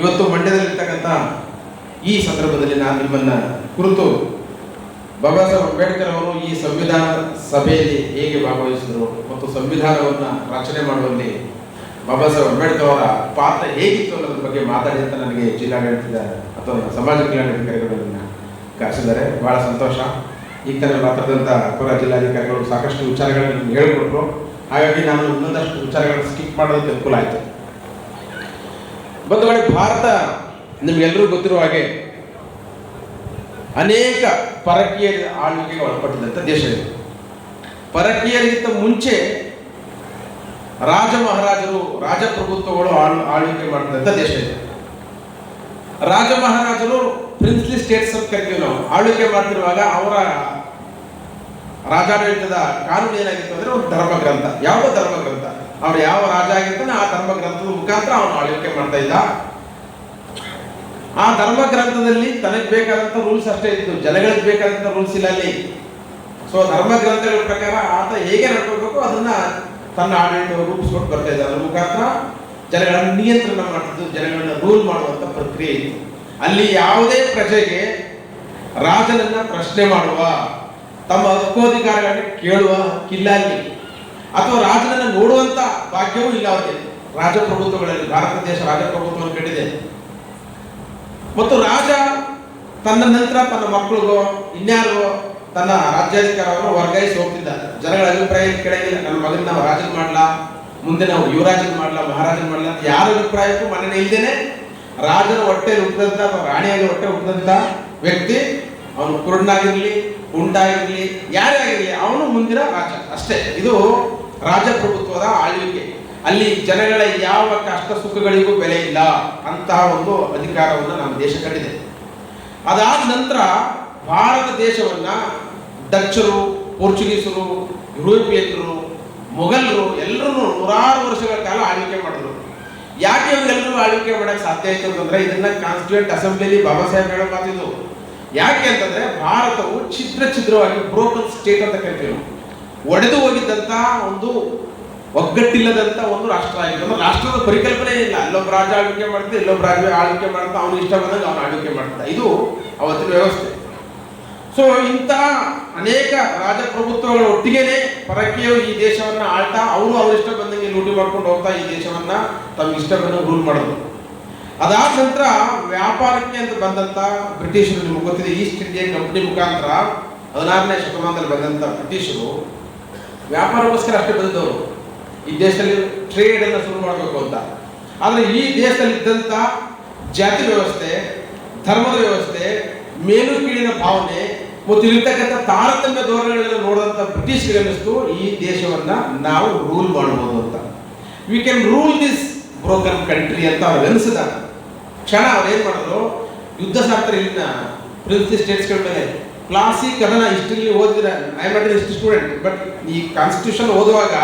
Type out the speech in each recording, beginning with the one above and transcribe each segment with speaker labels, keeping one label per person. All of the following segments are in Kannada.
Speaker 1: ಇವತ್ತು ಮಂಡ್ಯದಲ್ಲಿರ್ತಕ್ಕಂಥ ಈ ಸಂದರ್ಭದಲ್ಲಿ ನಾನು ನಿಮ್ಮನ್ನ ಕುರಿತು ಬಾಬಾ ಸಾಹೇಬ್ ಅಂಬೇಡ್ಕರ್ ಅವರು ಈ ಸಂವಿಧಾನ ಸಭೆಯಲ್ಲಿ ಹೇಗೆ ಭಾಗವಹಿಸಿದರು ಮತ್ತು ಸಂವಿಧಾನವನ್ನು ರಚನೆ ಮಾಡುವಲ್ಲಿ ಬಾಬಾ ಸಾಹೇಬ್ ಅಂಬೇಡ್ಕರ್ ಅವರ ಪಾತ್ರ ಹೇಗಿತ್ತು ಅನ್ನೋದ್ರ ಬಗ್ಗೆ ಮಾತಾಡಿ ಅಂತ ನನಗೆ ಜಿಲ್ಲಾಡಳಿತದ ಅಥವಾ ಸಮಾಜ ಕಲ್ಯಾಣಾಧಿಕಾರಿಗಳನ್ನ ಕರೆಸಿದ್ದಾರೆ. ಬಹಳ ಸಂತೋಷ. ಈಗ ತಾನೇ ಮಾತಾಡಿದಂಥ ಪುರ ಜಿಲ್ಲಾಧಿಕಾರಿಗಳು ಸಾಕಷ್ಟು ವಿಚಾರಗಳನ್ನು ಹೇಳಿಕೊಟ್ರು. ಹಾಗಾಗಿ ನಾನು ಇನ್ನೊಂದಷ್ಟು ವಿಚಾರಗಳನ್ನು ಸ್ಕಿಪ್ ಮಾಡೋದಕ್ಕೆ ಅನುಕೂಲ ಆಯಿತು. ಬಂಧುಗಳೇ ಭಾರತ ನಿಮಗೆಲ್ಲರೂ ಗೊತ್ತಿರುವ ಹಾಗೆ ಅನೇಕ ಪರಕೀಯ ಆಳ್ವಿಕೆಗೆ ಒಳಪಟ್ಟಿದಂಥ ದೇಶ ಇದೆ. ಪರಕೀಯರಿಗಿಂತ ಮುಂಚೆ ರಾಜ ಮಹಾರಾಜರು ರಾಜಪ್ರಭುತ್ವಗಳು ಆಳ್, ಆಳ್ವಿಕೆ ಮಾಡಿದಂಥ ದೇಶ ಇದೆ. ರಾಜ ಮಹಾರಾಜರು ಪ್ರಿನ್ಸ್ಲಿ ಸ್ಟೇಟ್ಸ್ ಅಂತ ಕರಿತೀವಿ ನಾವು ಆಳ್ವಿಕೆ ಮಾಡ್ತಿರುವಾಗ ಅವರ ರಾಜಾಡಳಿತದ ಕಾನೂನು ಏನಾಗಿತ್ತು ಅಂದ್ರೆ ಒಂದು ಧರ್ಮ ಗ್ರಂಥ ಯಾವ ಧರ್ಮ ಗ್ರಂಥ ಅವ್ರು ಯಾವ ರಾಜ ಆಗಿರ್ತಾನೆ ಆ ಧರ್ಮ ಗ್ರಂಥದ ಮುಖಾಂತರ ಅವನು ಆಳ್ವಿಕೆ ಮಾಡ್ತಾ ಇದ್ದ. ಆ ಧರ್ಮ ಗ್ರಂಥದಲ್ಲಿ ತನಗೆ ಬೇಕಾದಂತ ರೂಲ್ಸ್ ಅಷ್ಟೇ ಇತ್ತು. ಜನಗಳಿಗೆ ಬೇಕಾದಂತ ರೂಲ್ಸ್ ಇಲ್ಲ ಅಲ್ಲಿ. ಸೊ ಧರ್ಮ ಗ್ರಂಥಗಳ ಪ್ರಕಾರ ಆತ ಹೇಗೆ ನಡ್ಕೋಬೇಕು ಅದನ್ನ ತನ್ನ ಆಡಳಿತ ರೂಪಿಸ್ಕೊಂಡು ಬರ್ತಾ ಇದ್ದ. ಮುಖಾಂತರ ಜನಗಳನ್ನು ನಿಯಂತ್ರಣ ಮಾಡ್ತಿದ್ದು, ಜನಗಳನ್ನ ರೂಲ್ ಮಾಡುವಂತ ಪ್ರಕ್ರಿಯೆ ಇತ್ತು. ಅಲ್ಲಿ ಯಾವುದೇ ಪ್ರಜೆಗೆ ರಾಜನನ್ನ ಪ್ರಶ್ನೆ ಮಾಡುವ ತಮ್ಮ ಹಕ್ಕೋಧಿಕಾರಗಳನ್ನ ಕೇಳುವ ಅಲ್ಲಿ. ಅಥವಾ ರಾಜನನ್ನು ನೋಡುವಂತ ಭಾಗ್ಯವೂ ಇಲ್ಲ ಅವರಿಗೆ. ರಾಜಪ್ರಭುತ್ವಗಳಲ್ಲಿ, ಭಾರತ ದೇಶ ರಾಜಪ್ರಭುತ್ವವನ್ನು ಕಂಡಿದೆ. ಮತ್ತು ರಾಜ ತನ್ನ ನಂತರ ತನ್ನ ಮಕ್ಕಳಿಗೋ, ಇನ್ಯಾರಿಗೋ ತನ್ನ ರಾಜ್ಯಾಧಿಕಾರವನ್ನು ವರ್ಗಾಯಿಸಿ ಹೋಗ್ತಿದ್ದ ಜನಗಳ ಅಭಿಪ್ರಾಯ ಕೆಳಗಿಲ್ಲ ನನ್ನ ಮಗನ ನಾವು ರಾಜನ್ ಮಾಡ್ಲಾ? ಮುಂದೆ ನಾವು ಯುವರಾಜನ್ ಮಾಡ್ಲಾ, ಮಹಾರಾಜನ್ ಮಾಡ್ಲಾ ಅಂತ ಯಾರ ಅಭಿಪ್ರಾಯಕ್ಕೂ ಮನ್ನಣೆ ಇಲ್ದೇನೆ ರಾಜನ ಹೊಟ್ಟೆ ಹುಟ್ಟಿದಂತ ಅಥವಾ ರಾಣಿಯಾಗಿ ಹೊಟ್ಟೆ ಹುಟ್ಟಿದಂತ ವ್ಯಕ್ತಿ ಅವನು ಕುರುಡನಾಗಿರ್ಲಿ ಉಂಟಾಗಿರಲಿ ಯಾರೇ ಆಗಿರಲಿ, ಅವನು ಮುಂದಿನ ರಾಜ. ಅಷ್ಟೇ. ಇದು ರಾಜಪ್ರಭುತ್ವದ ಆಳ್ವಿಕೆ. ಅಲ್ಲಿ ಜನಗಳ ಯಾವ ಕಷ್ಟ ಸುಖಗಳಿಗೂ ಬೆಲೆ ಇಲ್ಲ ಅಂತಹ ಒಂದು ಅಧಿಕಾರವನ್ನು ನಮ್ಮ ದೇಶ ಕಂಡಿದೆ ಅದಾದ ನಂತರ ಭಾರತ ದೇಶವನ್ನ ಡಚ್ಚರು, ಪೋರ್ಚುಗೀಸರು ಯುರೋಪಿಯನ್ನರು ಮೊಘಲರು ಎಲ್ಲರೂ ನೂರಾರು ವರ್ಷಗಳ ಕಾಲ ಆಳ್ವಿಕೆ ಮಾಡಿದ್ರು. ಯಾಕೆ ಅವರೆಲ್ಲರೂ ಆಳ್ವಿಕೆ ಮಾಡೋಕ್ಕೆ ಸಾಧ್ಯ ಆಯ್ತು ಅಂತಂದ್ರೆ ಇದನ್ನ ಕಾನ್ಸ್ಟಿಟ್ಯೂಂಟ್ ಅಸೆಂಬ್ಲಿಲಿ ಬಾಬಾ ಸಾಹೇಬ್ ಹೇಳೋ ಯಾಕೆ ಅಂತಂದ್ರೆ ಭಾರತವು ಛಿದ್ರ ಛಿದ್ರವಾಗಿ ಬ್ರೋಕನ್ ಸ್ಟೇಟ್ ಅಂತ ಕರಿತೀವಿ. ಒಡೆದು ಹೋಗಿದ್ದಂತಹ ಒಂದು ಒಗ್ಗಟ್ಟಿಲ್ಲದಂತ ಒಂದು ರಾಷ್ಟ್ರ ಆಗಿತ್ತು ಅಂದ್ರೆ ರಾಷ್ಟ್ರದ ಪರಿಕಲ್ಪನೆ ಇಲ್ಲ ಅಲ್ಲೊಬ್ಬ ರಾಜ ಆಳ್ವಿಕೆ ಮಾಡ್ತಾ, ಇಲ್ಲೊಬ್ಬ ರಾಜ ಆಳ್ವಿಕೆ ಮಾಡ್ತಾ, ಅವನು ಇಷ್ಟ ಬಂದಾಗ ಅವನು ಆಳ್ವಿಕೆ ಮಾಡ್ತಾ. ಇದು ಅವತ್ತಿನ ವ್ಯವಸ್ಥೆ. ಸೊ ಇಂತಹ ಅನೇಕ ರಾಜಪ್ರಭುತ್ವಗಳ ಒಟ್ಟಿಗೆನೆ ಪರಕೀಯ ಈ ದೇಶವನ್ನ ಆಳ್ತಾ, ಅವರು ಅವ್ರ ಇಷ್ಟ ಬಂದಂಗೆ ಲೂಟಿ ಮಾಡ್ಕೊಂಡು ಹೋಗ್ತಾ, ಈ ದೇಶವನ್ನ ತಮ್ಮ ಇಷ್ಟ ಬಂದಂಗೆ ರೂಲ್ ಮಾಡೋದು. ಅದಾದ ನಂತರ ವ್ಯಾಪಾರಕ್ಕೆ ಅಂತ ಬಂದಂತ ಬ್ರಿಟಿಷರು, ನಿಮಗೆ ಗೊತ್ತಿದೆ ಈಸ್ಟ್ ಇಂಡಿಯಾ ಕಂಪನಿ ಮುಖಾಂತರ ಹದಿನಾರನೇ ಶತಮಾನದಲ್ಲಿ ಬಂದಂತ ಬ್ರಿಟಿಷರು ವ್ಯಾಪಾರಕ್ಕೋಸ್ಕರ ಅಷ್ಟೇ ಬಂದವರು. ಈ ದೇಶದಲ್ಲಿ ಟ್ರೇಡ್ ಅನ್ನ ಶುರು ಮಾಡಬೇಕು ಅಂತ. ಆದರೆ ಈ ದೇಶದಲ್ಲಿ ಇದ್ದಂತ ಜಾತಿ ವ್ಯವಸ್ಥೆ, ಧರ್ಮದ ವ್ಯವಸ್ಥೆ ಮೇಲು ಕೀಳಿನ ಭಾವನೆ ಮತ್ತು ಇಲ್ಲಿರ್ತಕ್ಕಂಥ ತಾರತಮ್ಯ ಧೋರಣೆಗಳನ್ನು ನೋಡಿದಂತ ಬ್ರಿಟಿಷ್ಗೆ ಅನ್ನಿಸ್ತು, ಈ ದೇಶವನ್ನ ನಾವು ರೂಲ್ ಮಾಡಬಹುದು ಅಂತ. We can rule this broken country ಅಂತ ಅವ್ರು ಅನಿಸಿದಾಗ ಕ್ಷಣ ಅವ್ರು ಏನು ಮಾಡಿದ್ರು? ಯುದ್ಧ ಸಾಕ್ತಾರೆ ಇಲ್ಲಿನ ಪ್ರಿನ್ಸಿ ಸ್ಟೇಟ್ಸ್ಗಳ ಮೇಲೆ. ಕ್ಲಾಸಿಕ್ ಅದನ್ನ ಇಷ್ಟಲ್ಲಿ ಓದಿದ್ರೆ ಐ ಮಾಡಿದ ಇಷ್ಟು ಸ್ಟೂಡೆಂಟ್ ಬಟ್ ಈ ಕಾನ್ಸ್ಟಿಟ್ಯೂಷನ್ ಓದುವಾಗ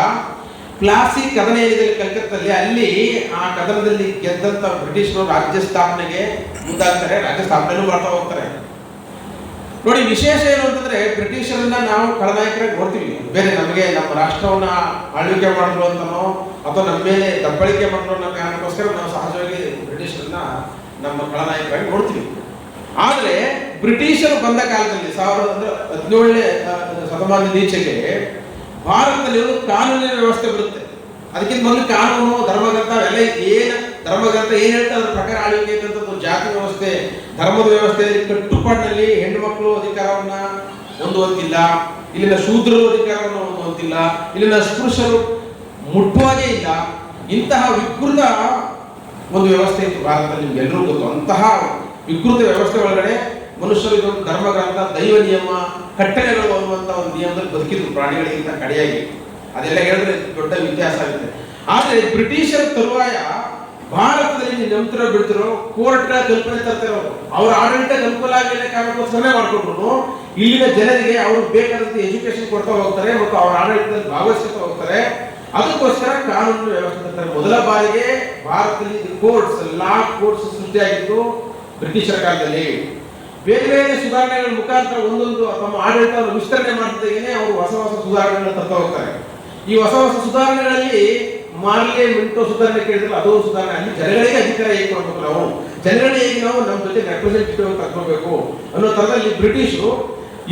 Speaker 1: ಕ್ಲಾಸಿ ಕದನ ಏನಿದೆ ಕಲ್ಕತ್ತಲ್ಲಿ ಅಲ್ಲಿ ಆ ಕದನದಲ್ಲಿ ಗೆದ್ದಂತ ಬ್ರಿಟಿಷರು ರಾಜ್ಯ ಸ್ಥಾಪನೆಗೆ ಮುಂದಾಗ್ತಾರೆ, ರಾಜ್ಯ ಸ್ಥಾಪನೆಯೂ ಮಾಡ್ತಾ ಹೋಗ್ತಾರೆ ನೋಡಿ, ವಿಶೇಷ ಏನು ಅಂತಂದ್ರೆ ಬ್ರಿಟಿಷರನ್ನ ನಾವು ಖಳನಾಯಕರಾಗಿ ನೋಡ್ತೀವಿ ಬೇರೆ ನಮಗೆ ನಮ್ಮ ರಾಷ್ಟ್ರವನ್ನ ಆಳ್ವಿಕೆ ಮಾಡಿದ್ರು ಅಂತನೋ, ಅಥವಾ ನಮ್ಮ ಮೇಲೆ ದಬ್ಬಳಿಕೆ ಮಾಡಿದ್ರು ಅನ್ನೋ ಕಾರಣಕ್ಕೋಸ್ಕರ ನಾವು ಸಹಜವಾಗಿ ಬ್ರಿಟಿಷರನ್ನ ನಮ್ಮ ಖಳನಾಯಕರಾಗಿ ನೋಡ್ತೀವಿ ಆದ್ರೆ, ಬ್ರಿಟಿಷರು ಬಂದ ಕಾಲದಲ್ಲಿ, ಸಾವಿರದ ಅಂದ್ರೆ ಹದಿನೇಳನೇ ಶತಮಾನದ ಈಚೆಗೆ ಭಾರತದಲ್ಲಿ ಕಾನೂನಿನ ವ್ಯವಸ್ಥೆ ಬರುತ್ತೆ. ಅದಕ್ಕಿಂತ ಮೊದಲು ಕಾನೂನು ಧರ್ಮಗ್ರಂಥ ಎಲ್ಲ ಏನು ಧರ್ಮಗ್ರಂಥ ಏನ್ ಹೇಳ್ತಾ ಅದ್ರ ಪ್ರಕಾರ ಆಳ್ವಿಕೆ ಒಂದು ಜಾತಿ ವ್ಯವಸ್ಥೆ, ಧರ್ಮದ ವ್ಯವಸ್ಥೆಯಲ್ಲಿ ಕಟ್ಟುಪಾಡಿನಲ್ಲಿ ಹೆಣ್ಣು ಮಕ್ಕಳು ಅಧಿಕಾರವನ್ನ ಹೊಂದುವಂತಿಲ್ಲ, ಇಲ್ಲಿನ ಶೂದ್ರರು ಅಧಿಕಾರವನ್ನು ಹೊಂದುವಂತಿಲ್ಲ, ಇಲ್ಲಿನ ಸ್ಪೃಶರು ಮುಟ್ಟುವಾಗೇ ಇಲ್ಲ. ಇಂತಹ ವಿಕೃತ ಒಂದು ವ್ಯವಸ್ಥೆ ಇತ್ತು ಭಾರತದಲ್ಲಿ ನಿಮ್ಗೆಲ್ಲರೂ ಗೊತ್ತು. ಅಂತಹ ವಿಕೃತ ವ್ಯವಸ್ಥೆ ಒಳಗಡೆ ಮನುಷ್ಯರು ಇದೊಂದು ಧರ್ಮ ಗ್ರಂಥ ದೈವ ನಿಯಮ ಕಟ್ಟಳೆಗಳು ಅನ್ನುವಂಥ ಒಂದು ನಿಯಮದಲ್ಲಿ ಬದುಕಿದ್ರು, ಪ್ರಾಣಿಗಳಿಗಿಂತ ಕಡೆಯಾಗಿ. ಅದೆಲ್ಲ ಹೇಳಿದ್ರೆ ದೊಡ್ಡ ವ್ಯತ್ಯಾಸ ಆಗುತ್ತೆ ಆದರೆ ಬ್ರಿಟಿಷರ ತರುವಾಯ ಭಾರತದಲ್ಲಿ ನಂತರ ಬಿಡ್ತಿರೋ ಕೋರ್ಟ್ ಕಲ್ಪನೆ ತರ್ತಿರೋರು ಅವ್ರ. ಆಡಳಿತ ಅನುಕೂಲ ಆಗಲಿಲ್ಲ ಕಾರಣಕ್ಕೋಸ್ಕರನೇ ಮಾಡ್ಕೊಂಡ್ರು. ಇಲ್ಲಿನ ಜನರಿಗೆ ಅವ್ರು ಬೇಕಾದಂತ ಎಜುಕೇಶನ್ ಕೊಡ್ತಾ ಹೋಗ್ತಾರೆ ಮತ್ತು ಅವ್ರ ಆಡಳಿತದಲ್ಲಿ ಭಾಗವಹಿಸ್ತಾ ಹೋಗ್ತಾರೆ. ಅದಕ್ಕೋಸ್ಕರ ಕಾನೂನು ವ್ಯವಸ್ಥೆ ತರ್ತಾರೆ. ಮೊದಲ ಬಾರಿಗೆ ಭಾರತದಲ್ಲಿ ಕೋರ್ಟ್ಸ್ ಲಾ ಕೋರ್ಟ್ಸ್ ಸೃಷ್ಟಿಯಾಗಿದ್ದು ಬ್ರಿಟಿಷ್ ಸರ್ಕಾರದಲ್ಲಿ ಬೇರೆ ಬೇರೆ ಸುಧಾರಣೆಗಳ ಮುಖಾಂತರ ಒಂದೊಂದು ತಮ್ಮ ಆಡಳಿತವನ್ನು ವಿಸ್ತರಣೆ ಮಾಡಿದಾಗೇನೆ ಅವರು ಹೊಸ ಹೊಸ ಸುಧಾರಣೆಗಳನ್ನ ತರ್ತಾ ಹೋಗ್ತಾರೆ. ಈ ಹೊಸ ಹೊಸ ಸುಧಾರಣೆಗಳಲ್ಲಿ ಮಾರ್ಲೆ ಮಿಂಟೋ ಸುಧಾರಣೆ ಕೇಳಿದ್ರೆ ಅದು ಸುಧಾರಣೆ. ಅಲ್ಲಿ ಜನಗಳಿಗೆ ಅಧಿಕಾರ ಹೇಗೆ ಕೊಡ್ಬೇಕು ನಾವು? ಜನಗಳಿಗೆ ಹೇಗೆ ನಾವು ನಮ್ಮ ಜೊತೆ ರೆಪ್ರೆಸೆಂಟೇಟಿವ್ ತಗೊಳ್ಬೇಕು ಅನ್ನೋ ತರದಲ್ಲಿ ಬ್ರಿಟಿಷರು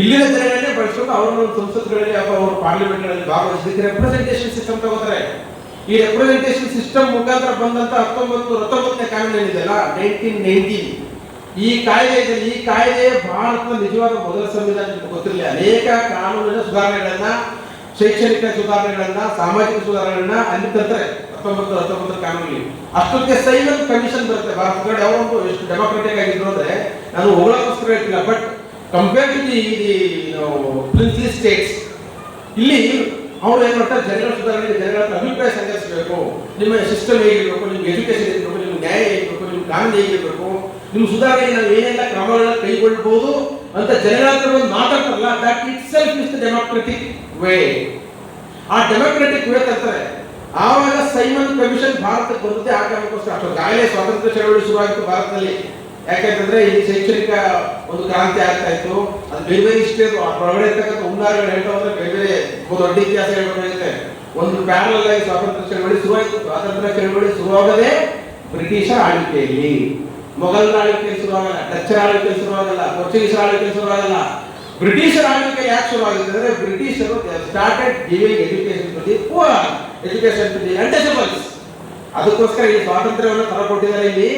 Speaker 1: ಇಲ್ಲಿನ ಜನಗಳನ್ನೇ ಬಳಸ್ಕೊಂಡು ಅವ್ರನ್ನ ಸಂಸತ್ಗಳಲ್ಲಿ ಅಥವಾ ಅವ್ರ ಪಾರ್ಲಿಮೆಂಟ್ಗಳಲ್ಲಿ ಭಾಗವಹಿಸಿದ್ದಕ್ಕೆ ರೆಪ್ರೆಸೆಂಟೇಷನ್ ಸಿಸ್ಟಮ್ ತಗೋತಾರೆ. ಈ ರೆಪ್ರೆಸೆಂಟೇಷನ್ ಸಿಸ್ಟಮ್ ಮುಖಾಂತರ ಬಂದಂತ ಹತ್ತೊಂಬತ್ತು, ಹತ್ತೊಂಬತ್ತನೇ ಕಾನೂನು ಏನಿದೆಯಲ್ಲ ನೈನ್ಟೀನ್ ನೈನ್ಟೀನ್ ಈ ಕಾಯ್ದೆ ಈ ಕಾಯ್ದೆ ಭಾರತದ ನಿಜವಾದ ಮೊದಲ ಸಂವಿಧಾನ ಗೊತ್ತಿರಲಿಲ್ಲ ಅನೇಕ ಕಾನೂನಿನ ಸುಧಾರಣೆಗಳನ್ನ ಶೈಕ್ಷಣಿಕ ಸುಧಾರಣೆಗಳನ್ನ, ಸಾಮಾಜಿಕ ಸುಧಾರಣೆಗಳನ್ನ ಅಲ್ಲಿ ತಂದ್ರೆ ಹತ್ತೊಂಬತ್ತು ಹತ್ತೊಂಬತ್ತರ ಕಾನೂನಲ್ಲಿ ಅಷ್ಟೊತ್ತಿಗೆ ಸೈಲೆಂಟ್ ಕಮಿಷನ್ ಬರುತ್ತೆ. ಭಾರತ ಕಡೆ ಅವರೊಂದು ಎಷ್ಟು ಡೆಮೋಕ್ರೆಟಿಕ್ ಆಗಿದ್ರು ಅಂದ್ರೆ ನಾನು ಹೋಗೋಕ್ಕೋಸ್ಕರ ಹೇಳ್ತಿಲ್ಲ but compare to the princely states ಇಲ್ಲಿ ಅವ್ರು ಏನ್ ಮಾಡ್ತಾರೆ? ಜನಗಳ ಸುಧಾರಣೆ ಜನಗಳ ಅಭಿಪ್ರಾಯ ಸಂಗ್ರಹಿಸಬೇಕು. ನಿಮ್ಮ ಸಿಸ್ಟಮ್ ಹೇಗಿರ್ಬೇಕು? ನಿಮ್ಗೆ ಎಜುಕೇಶನ್ ಹೇಗಿರ್ಬೇಕು? ನಿಮ್ಗೆ ನ್ಯಾಯ ಹೇಗಿರ್ಬೇಕು? ನಿಮ್ಗೆ ಕಾನೂನು ಹೇಗಿರ್ಬೇಕು? ನಿಮ್ಮ ಸುಧಾರಣೆ ನಾವು ಏನೆಲ್ಲ ಕ್ರಮಗಳನ್ನ ಕೈಗೊಳ್ಳಬಹುದು ಅಂತ ಜನರಾತ್ರ ಒಂದು ಮಾತಾಡ್ತಾರಲ್ಲ that itself is democratic way ಆ ಡೆಮೋಕ್ರೆಟಿಕ್ ವೇ ತರ್ತಾರೆ ಆವಾಗ ಸೈಮನ್ ಕಮಿಷನ್ ಭಾರತಕ್ಕೆ ಬರುತ್ತೆ ಆ ಕಾರಣಕ್ಕೋಸ್ಕರ ಅಷ್ಟು ಗಾಯಲೆ ಸ್ವಾತಂತ್ರ್ಯ ಚಳವಳಿ ಶುರುವಾಯಿತು ಭಾರತದಲ್ಲಿ. ಯಾಕಂತಂದ್ರೆ ಇಲ್ಲಿ ಶೈಕ್ಷಣಿಕ ಒಂದು ಕ್ರಾಂತಿ ಆಗ್ತಾ ಇತ್ತು, ಅದು ಬೇರೆ ಬೇರೆ ಇಷ್ಟೇ ಒಳಗಡೆ ಇರ್ತಕ್ಕಂಥ ಉಂದಾರಗಳು ಹೇಳ್ತಾ ಹೋದ್ರೆ ಬೇರೆ ಬೇರೆ ದೊಡ್ಡ ಇತಿಹಾಸ ಹೇಳ್ಬೇಕಾಗುತ್ತೆ ಒಂದು ಪ್ಯಾರಲ್ ಸ್ವಾತಂತ್ರ್ಯ ಚಳವಳಿ ಶುರುವಾಯಿತು, ಸ್ವಾತಂತ್ರ್ಯ ಚಳವಳಿ ಶುರುವಾಗದೆ ಬ್ರಿಟಿಷರ ಆಳ್ವಿಕೆಯಲ್ಲಿ. ಮೊಘಲರ ಶುರು ಶುರುವಾಗಲ್ಲ ಡಚ್ಚರ ಆಗಲ್ಲ ಶುರುವಾಗಲ್ಲ ಪೋರ್ಚುಗೀಸರ ಶುರು ಶುರುವಾಗಲ್ಲ ಬ್ರಿಟಿಷರ ಆಳ್ವಿಕೆ ಯಾಕೆ ಶುರುವಾಗಿದೆ ಅಂದ್ರೆ ಬ್ರಿಟಿಷರು started giving education to the poor education the untouchables ಅದಕ್ಕೋಸ್ಕರ ಈ ಸ್ವಾತಂತ್ರ್ಯವನ್ನು ತರಕೊಟ್ಟಿದ್ದಾರೆ ಇಲ್ಲಿ.